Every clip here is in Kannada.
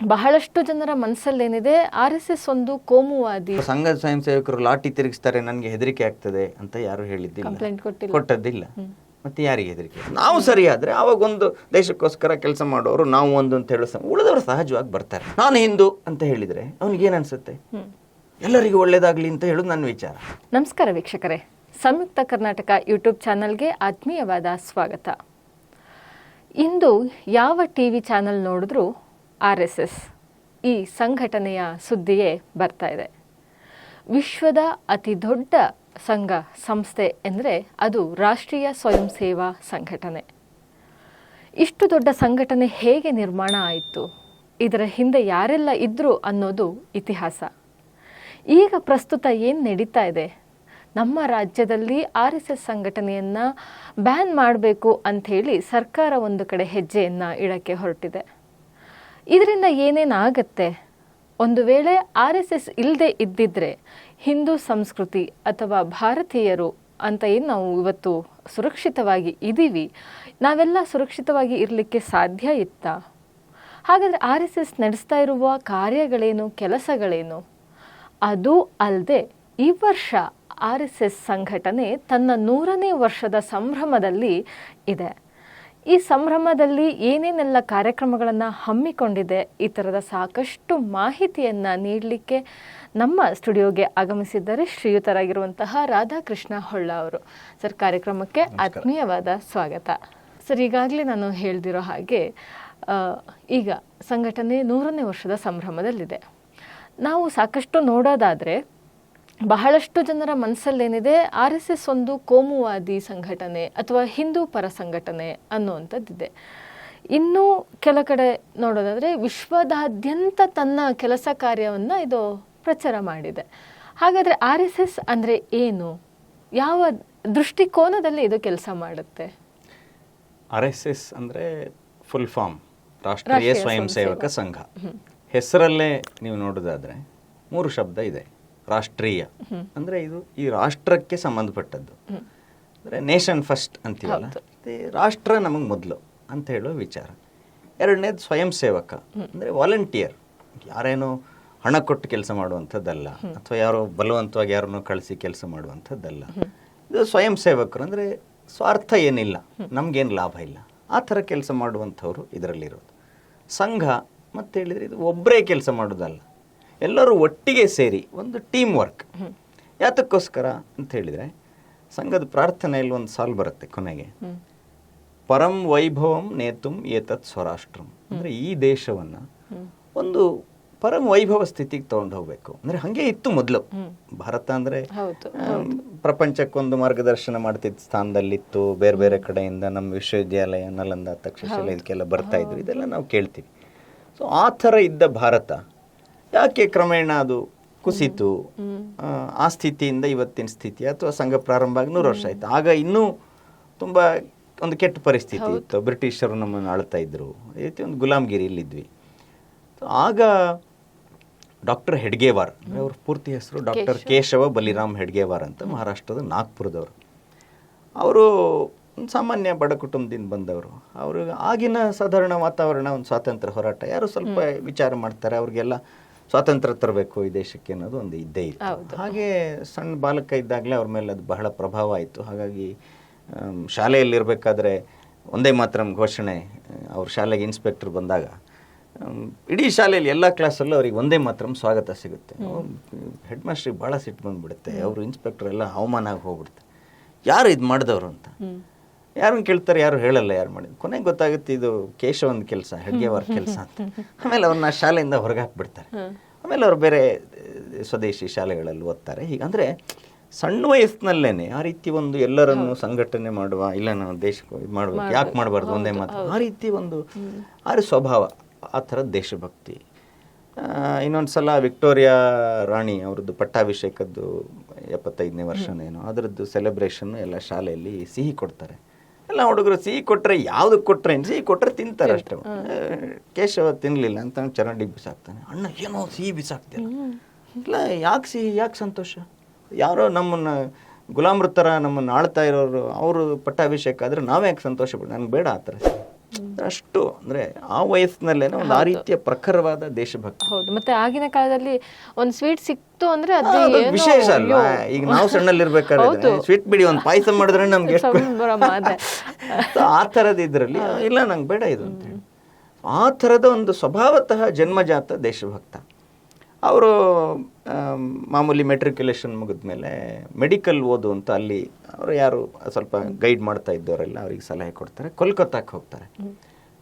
ಬಹಳಷ್ಟು ಜನರ ಮನಸ್ಸಲ್ಲೇನಿದೆ? ಆರ್ ಎಸ್ ಎಸ್ ಒಂದು ಕೋಮುವಾದಿ. ಸಂಘದ ಸ್ವಯಂ ಸೇವಕರು ಲಾಠಿ ತಿರುಗಿಸ್ತಾರೆ ನನಗೆ ಹೆದರಿಕೆ ಆಗ್ತದೆ ಅಂತ ಯಾರು ಹೇಳಿದ್ದಿಲ್ಲ. ಕಂಪ್ಲೇಂಟ್ ಕೊಟ್ಟಿಲ್ಲ. ಕೊಟ್ಟದ್ದಿಲ್ಲ. ಮತ್ತೆ ಯಾರಿಗೆ ಹೆದರಿಕೆ? ನಾವು ಸರಿಯಾದ್ರೆ ಅವಾಗ ಒಂದು ದೇಶಕ್ಕೋಸ್ಕರ ಕೆಲಸ ಮಾಡೋರು ನಾವು ಒಂದು ಅಂತ ಹೇಳೋ ಸಮ ಉಳಿದವರು ಸಹಜವಾಗಿ ಬರ್ತಾರೆ. ನಾನು ಹಿಂದೂ ಅಂತ ಹೇಳಿದ್ರೆ ಅವನಿಗೆ ಏನನ್ಸುತ್ತೆ ಅನ್ಸುತ್ತೆ ಎಲ್ಲರಿಗೂ ಒಳ್ಳೇದಾಗ್ಲಿ ಅಂತ ಹೇಳೋದು ನನ್ನ ವಿಚಾರ. ನಮಸ್ಕಾರ ವೀಕ್ಷಕರೇ. ಸಂಯುಕ್ತ ಕರ್ನಾಟಕ ಯೂಟ್ಯೂಬ್ ಚಾನಲ್ಗೆ ಆತ್ಮೀಯವಾದ ಸ್ವಾಗತ. ಇಂದು ಯಾವ ಟಿ ವಿ ಚಾನಲ್ ನೋಡಿದ್ರೂ ಆರ್ ಎಸ್ ಎಸ್ ಈ ಸಂಘಟನೆಯ ಸುದ್ದಿಯೇ ಬರ್ತಾ ಇದೆ. ವಿಶ್ವದ ಅತಿ ದೊಡ್ಡ ಸಂಘ ಸಂಸ್ಥೆ ಎಂದರೆ ಅದು ರಾಷ್ಟ್ರೀಯ ಸ್ವಯಂ ಸೇವಾ ಸಂಘಟನೆ. ಇಷ್ಟು ದೊಡ್ಡ ಸಂಘಟನೆ ಹೇಗೆ ನಿರ್ಮಾಣ ಆಯಿತು? ಇದರ ಹಿಂದೆ ಯಾರೆಲ್ಲ ಇದ್ದರು ಅನ್ನೋದು ಇತಿಹಾಸ. ಈಗ ಪ್ರಸ್ತುತ ಏನು ನಡೀತಾ ಇದೆ? ನಮ್ಮ ರಾಜ್ಯದಲ್ಲಿ ಆರ್ ಎಸ್ ಎಸ್ ಸಂಘಟನೆಯನ್ನು ಬ್ಯಾನ್ ಮಾಡಬೇಕು ಅಂಥೇಳಿ ಸರ್ಕಾರ ಒಂದು ಕಡೆ ಹೆಜ್ಜೆಯನ್ನು ಇಡಕ್ಕೆ ಹೊರಟಿದೆ. ಇದರಿಂದ ಏನೇನಾಗತ್ತೆ ಒಂದು ವೇಳೆ ಆರ್ ಎಸ್ ಎಸ್ ಇಲ್ಲದೆ ಇದ್ದಿದ್ರೆ ಹಿಂದೂ ಸಂಸ್ಕೃತಿ ಅಥವಾ ಭಾರತೀಯರು ಅಂತ ಏನು ನಾವು ಇವತ್ತು ಸುರಕ್ಷಿತವಾಗಿ ಇದ್ದೀವಿ ನಾವೆಲ್ಲ ಸುರಕ್ಷಿತವಾಗಿ ಇರಲಿಕ್ಕೆ ಸಾಧ್ಯ ಇತ್ತ? ಹಾಗಾದರೆ ಆರ್ ಎಸ್ ಎಸ್ ನಡೆಸ್ತಾ ಇರುವ ಕಾರ್ಯಗಳೇನು, ಕೆಲಸಗಳೇನು? ಅದು ಅಲ್ಲದೆ ಈ ವರ್ಷ ಆರ್ ಎಸ್ ಎಸ್ ಸಂಘಟನೆ ತನ್ನ ನೂರನೇ ವರ್ಷದ ಸಂಭ್ರಮದಲ್ಲಿ ಇದೆ. ಈ ಸಂಭ್ರಮದಲ್ಲಿ ಏನೇನೆಲ್ಲ ಕಾರ್ಯಕ್ರಮಗಳನ್ನು ಹಮ್ಮಿಕೊಂಡಿದೆ ಈ ಥರದ ಸಾಕಷ್ಟು ಮಾಹಿತಿಯನ್ನು ನೀಡಲಿಕ್ಕೆ ನಮ್ಮ ಸ್ಟುಡಿಯೋಗೆ ಆಗಮಿಸಿದ್ದಾರೆ ಶ್ರೀಯುತರಾಗಿರುವಂತಹ ರಾಧಾಕೃಷ್ಣ ಹೊಳ್ಳ ಅವರು. ಸರ್ ಕಾರ್ಯಕ್ರಮಕ್ಕೆ ಆತ್ಮೀಯವಾದ ಸ್ವಾಗತ. ಸರ್ ಈಗಾಗಲೇ ನಾನು ಹೇಳ್ದಿರೋ ಹಾಗೆ ಈಗ ಸಂಘಟನೆ ನೂರನೇ ವರ್ಷದ ಸಂಭ್ರಮದಲ್ಲಿದೆ. ನಾವು ಸಾಕಷ್ಟು ನೋಡೋದಾದರೆ ಬಹಳಷ್ಟು ಜನರ ಮನಸ್ಸಲ್ಲೇನಿದೆ ಆರ್ ಎಸ್ ಎಸ್ ಒಂದು ಕೋಮುವಾದಿ ಸಂಘಟನೆ ಅಥವಾ ಹಿಂದೂ ಪರ ಸಂಘಟನೆ ಅನ್ನುವಂಥದ್ದಿದೆ. ಇನ್ನು ಕೆಲ ಕಡೆ ನೋಡೋದಾದರೆ ವಿಶ್ವದಾದ್ಯಂತ ತನ್ನ ಕೆಲಸ ಕಾರ್ಯವನ್ನು ಇದು ಪ್ರಚಾರ ಮಾಡಿದೆ. ಹಾಗಾದರೆ ಆರ್ ಎಸ್ ಎಸ್ ಅಂದರೆ ಏನು? ಯಾವ ದೃಷ್ಟಿಕೋನದಲ್ಲಿ ಇದು ಕೆಲಸ ಮಾಡುತ್ತೆ? ಆರ್ ಎಸ್ ಎಸ್ ಅಂದರೆ ಫುಲ್ ಫಾರ್ಮ್ ರಾಷ್ಟ್ರೀಯ ಸ್ವಯಂ ಸೇವಕ. ಸಂಘ. ಹೆಸರಲ್ಲೇ ನೀವು ನೋಡೋದಾದ್ರೆ ಮೂರು ಶಬ್ದ ಇದೆ. ರಾಷ್ಟ್ರೀಯ. ಅಂದ್ರೆ ಇದು ಈ ರಾಷ್ಟ್ರಕ್ಕೆ ಸಂಬಂಧಪಟ್ಟದ್ದು. ಅಂದರೆ ನೇಷನ್ ಫಸ್ಟ್ ಅಂತೀವಲ್ಲ? ರಾಷ್ಟ್ರ ನಮಗೆ ಮೊದಲು ಅಂತ ಹೇಳೋ ವಿಚಾರ. ಎರಡನೇದು ಸ್ವಯಂ ಸೇವಕ ಅಂದ್ರೆ ವಾಲಂಟಿಯರ್. ಯಾರೇನೋ ಹಣ ಕೊಟ್ಟು ಕೆಲಸ ಮಾಡುವಂಥದ್ದಲ್ಲ ಅಥವಾ ಯಾರೋ ಬಲವಂತವಾಗಿ ಯಾರನ್ನೋ ಕಳಿಸಿ ಕೆಲಸ ಮಾಡುವಂಥದ್ದಲ್ಲ. ಇದು ಸ್ವಯಂ ಸೇವಕರು ಅಂದರೆ ಸ್ವಾರ್ಥ ಏನಿಲ್ಲ ನಮಗೇನು ಲಾಭ ಇಲ್ಲ. ಆ ಥರ ಕೆಲಸ ಮಾಡುವಂಥವ್ರು ಇದರಲ್ಲಿರೋದು. ಸಂಘ ಮತ್ತು ಹೇಳಿದರೆ ಇದು ಒಬ್ಬರೇ ಕೆಲಸ ಮಾಡೋದಲ್ಲ. ಎಲ್ಲರೂ ಒಟ್ಟಿಗೆ ಸೇರಿ ಒಂದು ಟೀಮ್ ವರ್ಕ್ ಯಾತಕ್ಕೋಸ್ಕರ ಅಂತ ಹೇಳಿದರೆ ಸಂಘದ ಪ್ರಾರ್ಥನೆಯಲ್ಲಿ ಒಂದು ಸಾಲು ಬರುತ್ತೆ ಕೊನೆಗೆ. ಪರಂ ವೈಭವಂ ನೇತುಂ ಏತತ್ ಸ್ವರಾಷ್ಟ್ರಂ. ಅಂದರೆ ಈ ದೇಶವನ್ನ ಒಂದು ಪರಂ ವೈಭವ ಸ್ಥಿತಿಗೆ ತಗೊಂಡು ಹೋಗಬೇಕು. ಅಂದರೆ ಹಾಗೆ ಇತ್ತು ಮೊದಲು. ಭಾರತ ಅಂದರೆ ಪ್ರಪಂಚಕ್ಕೊಂದು ಮಾರ್ಗದರ್ಶನ ಮಾಡ್ತಿದ್ದ ಸ್ಥಾನದಲ್ಲಿತ್ತು. ಬೇರೆ ಬೇರೆ ಕಡೆಯಿಂದ ನಮ್ಮ ವಿಶ್ವವಿದ್ಯಾಲಯ ನಲಂದ ತಕ್ಷಶಿಲೆ ಇದಕ್ಕೆಲ್ಲ ಬರ್ತಾ ಇದ್ರು. ಇದೆಲ್ಲ ನಾವು ಕೇಳ್ತೀವಿ. ಸೊ ಆ ಥರ ಇದ್ದ ಭಾರತ ಯಾಕೆ ಕ್ರಮೇಣ ಅದು ಕುಸಿತು? ಆ, ಸ್ಥಿತಿಯಿಂದ ಇವತ್ತಿನ ಸ್ಥಿತಿ ಅಥವಾ ಸಂಘ ಪ್ರಾರಂಭ ಆಗಿ ನೂರು ವರ್ಷ ಆಯ್ತು. ಆಗ ಇನ್ನೂ ತುಂಬ ಒಂದು ಕೆಟ್ಟ ಪರಿಸ್ಥಿತಿ ಇತ್ತು. ಬ್ರಿಟಿಷರು ನಮ್ಮನ್ನು ಆಳ್ತಾ ಇದ್ರು. ಈ ರೀತಿ ಒಂದು ಗುಲಾಮ್ಗಿರಿಯಲ್ಲಿದ್ವಿ ಇಲ್ಲಿದ್ವಿ. ಆಗ ಡಾಕ್ಟರ್ ಹೆಡ್ಗೇವಾರ್ ಅವ್ರ ಪೂರ್ತಿ ಹೆಸರು ಡಾಕ್ಟರ್ ಕೇಶವ. ಬಲಿರಾಮ್ ಹೆಡ್ಗೇವಾರ್ ಅಂತ ಮಹಾರಾಷ್ಟ್ರದ ನಾಗ್ಪುರದವರು. ಅವರು ಒಂದು ಸಾಮಾನ್ಯ ಬಡ ಕುಟುಂಬದಿಂದ ಬಂದವರು. ಅವರು ಆಗಿನ ಸಾಧಾರಣ ವಾತಾವರಣ ಒಂದು ಸ್ವಾತಂತ್ರ್ಯ ಹೋರಾಟ. ಯಾರು ಸ್ವಲ್ಪ ವಿಚಾರ ಮಾಡ್ತಾರೆ ಅವ್ರಿಗೆಲ್ಲ ಸ್ವಾತಂತ್ರ್ಯ ತರಬೇಕು ಈ ದೇಶಕ್ಕೆ ಅನ್ನೋದು ಒಂದು ಇದ್ದೇ ಇತ್ತು. ಹಾಗೆ ಸಣ್ಣ ಬಾಲಕ ಇದ್ದಾಗಲೇ ಅವ್ರ ಮೇಲೆ ಅದು ಬಹಳ ಪ್ರಭಾವ ಆಯಿತು. ಹಾಗಾಗಿ ಶಾಲೆಯಲ್ಲಿರಬೇಕಾದ್ರೆ ಒಂದೇ ಮಾತ್ರ ಘೋಷಣೆ ಅವ್ರ ಶಾಲೆಗೆ ಇನ್ಸ್ಪೆಕ್ಟರ್ ಬಂದಾಗ ಇಡೀ ಶಾಲೆಯಲ್ಲಿ ಎಲ್ಲ ಕ್ಲಾಸಲ್ಲೂ ಅವ್ರಿಗೆ ಒಂದೇ ಮಾತ್ರ ಸ್ವಾಗತ ಸಿಗುತ್ತೆ. ಹೆಡ್ ಮಾಸ್ಟ್ರಿಗೆ ಭಾಳ ಸಿಟ್ಟು ಬಂದುಬಿಡುತ್ತೆ. ಅವರು ಇನ್ಸ್ಪೆಕ್ಟರ್ ಎಲ್ಲ ಅವಮಾನ ಆಗಿ ಹೋಗ್ಬಿಡುತ್ತೆ. ಯಾರು ಇದು ಮಾಡಿದವರು ಅಂತ? ಯಾರು ಕೇಳ್ತಾರೆ ಯಾರು ಹೇಳಲ್ಲ ಯಾರು ಮಾಡಿದ್ರು ಕೊನೆಗೆ ಗೊತ್ತಾಗುತ್ತೆ ಇದು ಕೇಶವನ್ ಕೆಲಸ ಹೆಡ್ಗೆವಾರ ಕೆಲಸ ಅಂತ. ಆಮೇಲೆ ಅವ್ರನ್ನ ಶಾಲೆಯಿಂದ ಹೊರಗೆ ಹಾಕ್ಬಿಡ್ತಾರೆ. ಆಮೇಲೆ ಅವರು ಬೇರೆ ಸ್ವದೇಶಿ ಶಾಲೆಗಳಲ್ಲಿ ಓದ್ತಾರೆ. ಹೀಗಂದ್ರೆ ಸಣ್ಣ ವಯಸ್ಸಿನಲ್ಲೇ ಆ ರೀತಿ ಒಂದು ಎಲ್ಲರನ್ನು ಸಂಘಟನೆ ಮಾಡುವ ಇಲ್ಲ ನಾವು ದೇಶಕ್ಕೆ ಇದು ಮಾಡ್ಬೇಕು ಯಾಕೆ ಮಾಡಬಾರ್ದು ಒಂದೇ ಮಾತು. ಆ ರೀತಿ ಒಂದು ಆ ಸ್ವಭಾವ ಆ ಥರದ ದೇಶಭಕ್ತಿ. ಇನ್ನೊಂದು ಸಲ ವಿಕ್ಟೋರಿಯಾ ರಾಣಿ ಅವ್ರದ್ದು ಪಟ್ಟಾಭಿಷೇಕದ್ದು ಎಪ್ಪತ್ತೈದನೇ ವರ್ಷನೇನೋ ಅದರದ್ದು ಸೆಲೆಬ್ರೇಷನ್ ಎಲ್ಲ ಶಾಲೆಯಲ್ಲಿ ಸಿಹಿ ಕೊಡ್ತಾರೆ. ಎಲ್ಲ ಹುಡುಗರು ಸಿಹಿ ಕೊಟ್ಟರೆ ಯಾವ್ದು ಕೊಟ್ಟರೆ ಸಿಹಿ ಕೊಟ್ಟರೆ ತಿಂತಾರೆ ಅಷ್ಟೇ. ಕೇಶವ ತಿನ್ನಲಿಲ್ಲ ಅಂತ ಚರಂಡಿಗೆ ಬಿಸಾಕ್ತಾನೆ. ಅಣ್ಣ ಏನೋ ಸಿಹಿ ಬಿಸಾಕ್ತಿಲ್ಲ ಇಲ್ಲ ಯಾಕೆ ಸಿಹಿ ಯಾಕೆ ಸಂತೋಷ? ಯಾರೋ ನಮ್ಮನ್ನು ಗುಲಾಮೃತರ ನಮ್ಮನ್ನು ಆಳ್ತಾ ಇರೋರು ಅವರು ಪಟ್ಟಾಭಿಷೇಕ ಆದರೆ ನಾವೇ ಯಾಕೆ ಸಂತೋಷ ನನಗೆ ಬೇಡ ಆ ಥರ. ಅಷ್ಟು ಅಂದ್ರೆ ಆ ವಯಸ್ಸಿನಲ್ಲೇನೆ ಒಂದು ಆ ರೀತಿಯ ಪ್ರಖರವಾದ ದೇಶಭಕ್ತಿ. ಹೌದು. ಮತ್ತೆ ಆಗಿನ ಕಾಲದಲ್ಲಿ ಒಂದು ಸ್ವೀಟ್ ಸಿಕ್ತು ಅಂದ್ರೆ ಅದು ವಿಶೇಷ ಅಲ್ವಾ. ಈಗ ನಾವು ಸಣ್ಣಲ್ಲಿರ್ಬೇಕಾದ್ರೆ ಸ್ವೀಟ್ ಬಿಡಿ ಒಂದು ಪಾಯಸ ಮಾಡಿದ್ರೆ ನಮ್ಗೆ ಎಷ್ಟು. ಆ ಥರದ ಇದ್ರಲ್ಲಿ ಇಲ್ಲ ನಂಗೆ ಬೇಡ ಇದು ಅಂತ ಹೇಳಿ. ಆ ಥರದ ಒಂದು ಸ್ವಭಾವತಃ ಜನ್ಮಜಾತ ದೇಶಭಕ್ತ. ಅವರು ಮಾಮೂಲಿ ಮೆಟ್ರಿಕ್ಯುಲೇಷನ್ ಮುಗಿದ್ಮೇಲೆ ಮೆಡಿಕಲ್ ಓದು ಅಂತ ಅಲ್ಲಿ ಅವರು ಯಾರು ಸ್ವಲ್ಪ ಗೈಡ್ ಮಾಡ್ತಾ ಇದ್ದವರೆಲ್ಲ ಅವ್ರಿಗೆ ಸಲಹೆ ಕೊಡ್ತಾರೆ. ಕೋಲ್ಕತ್ತಾಕ್ಕೆ ಹೋಗ್ತಾರೆ.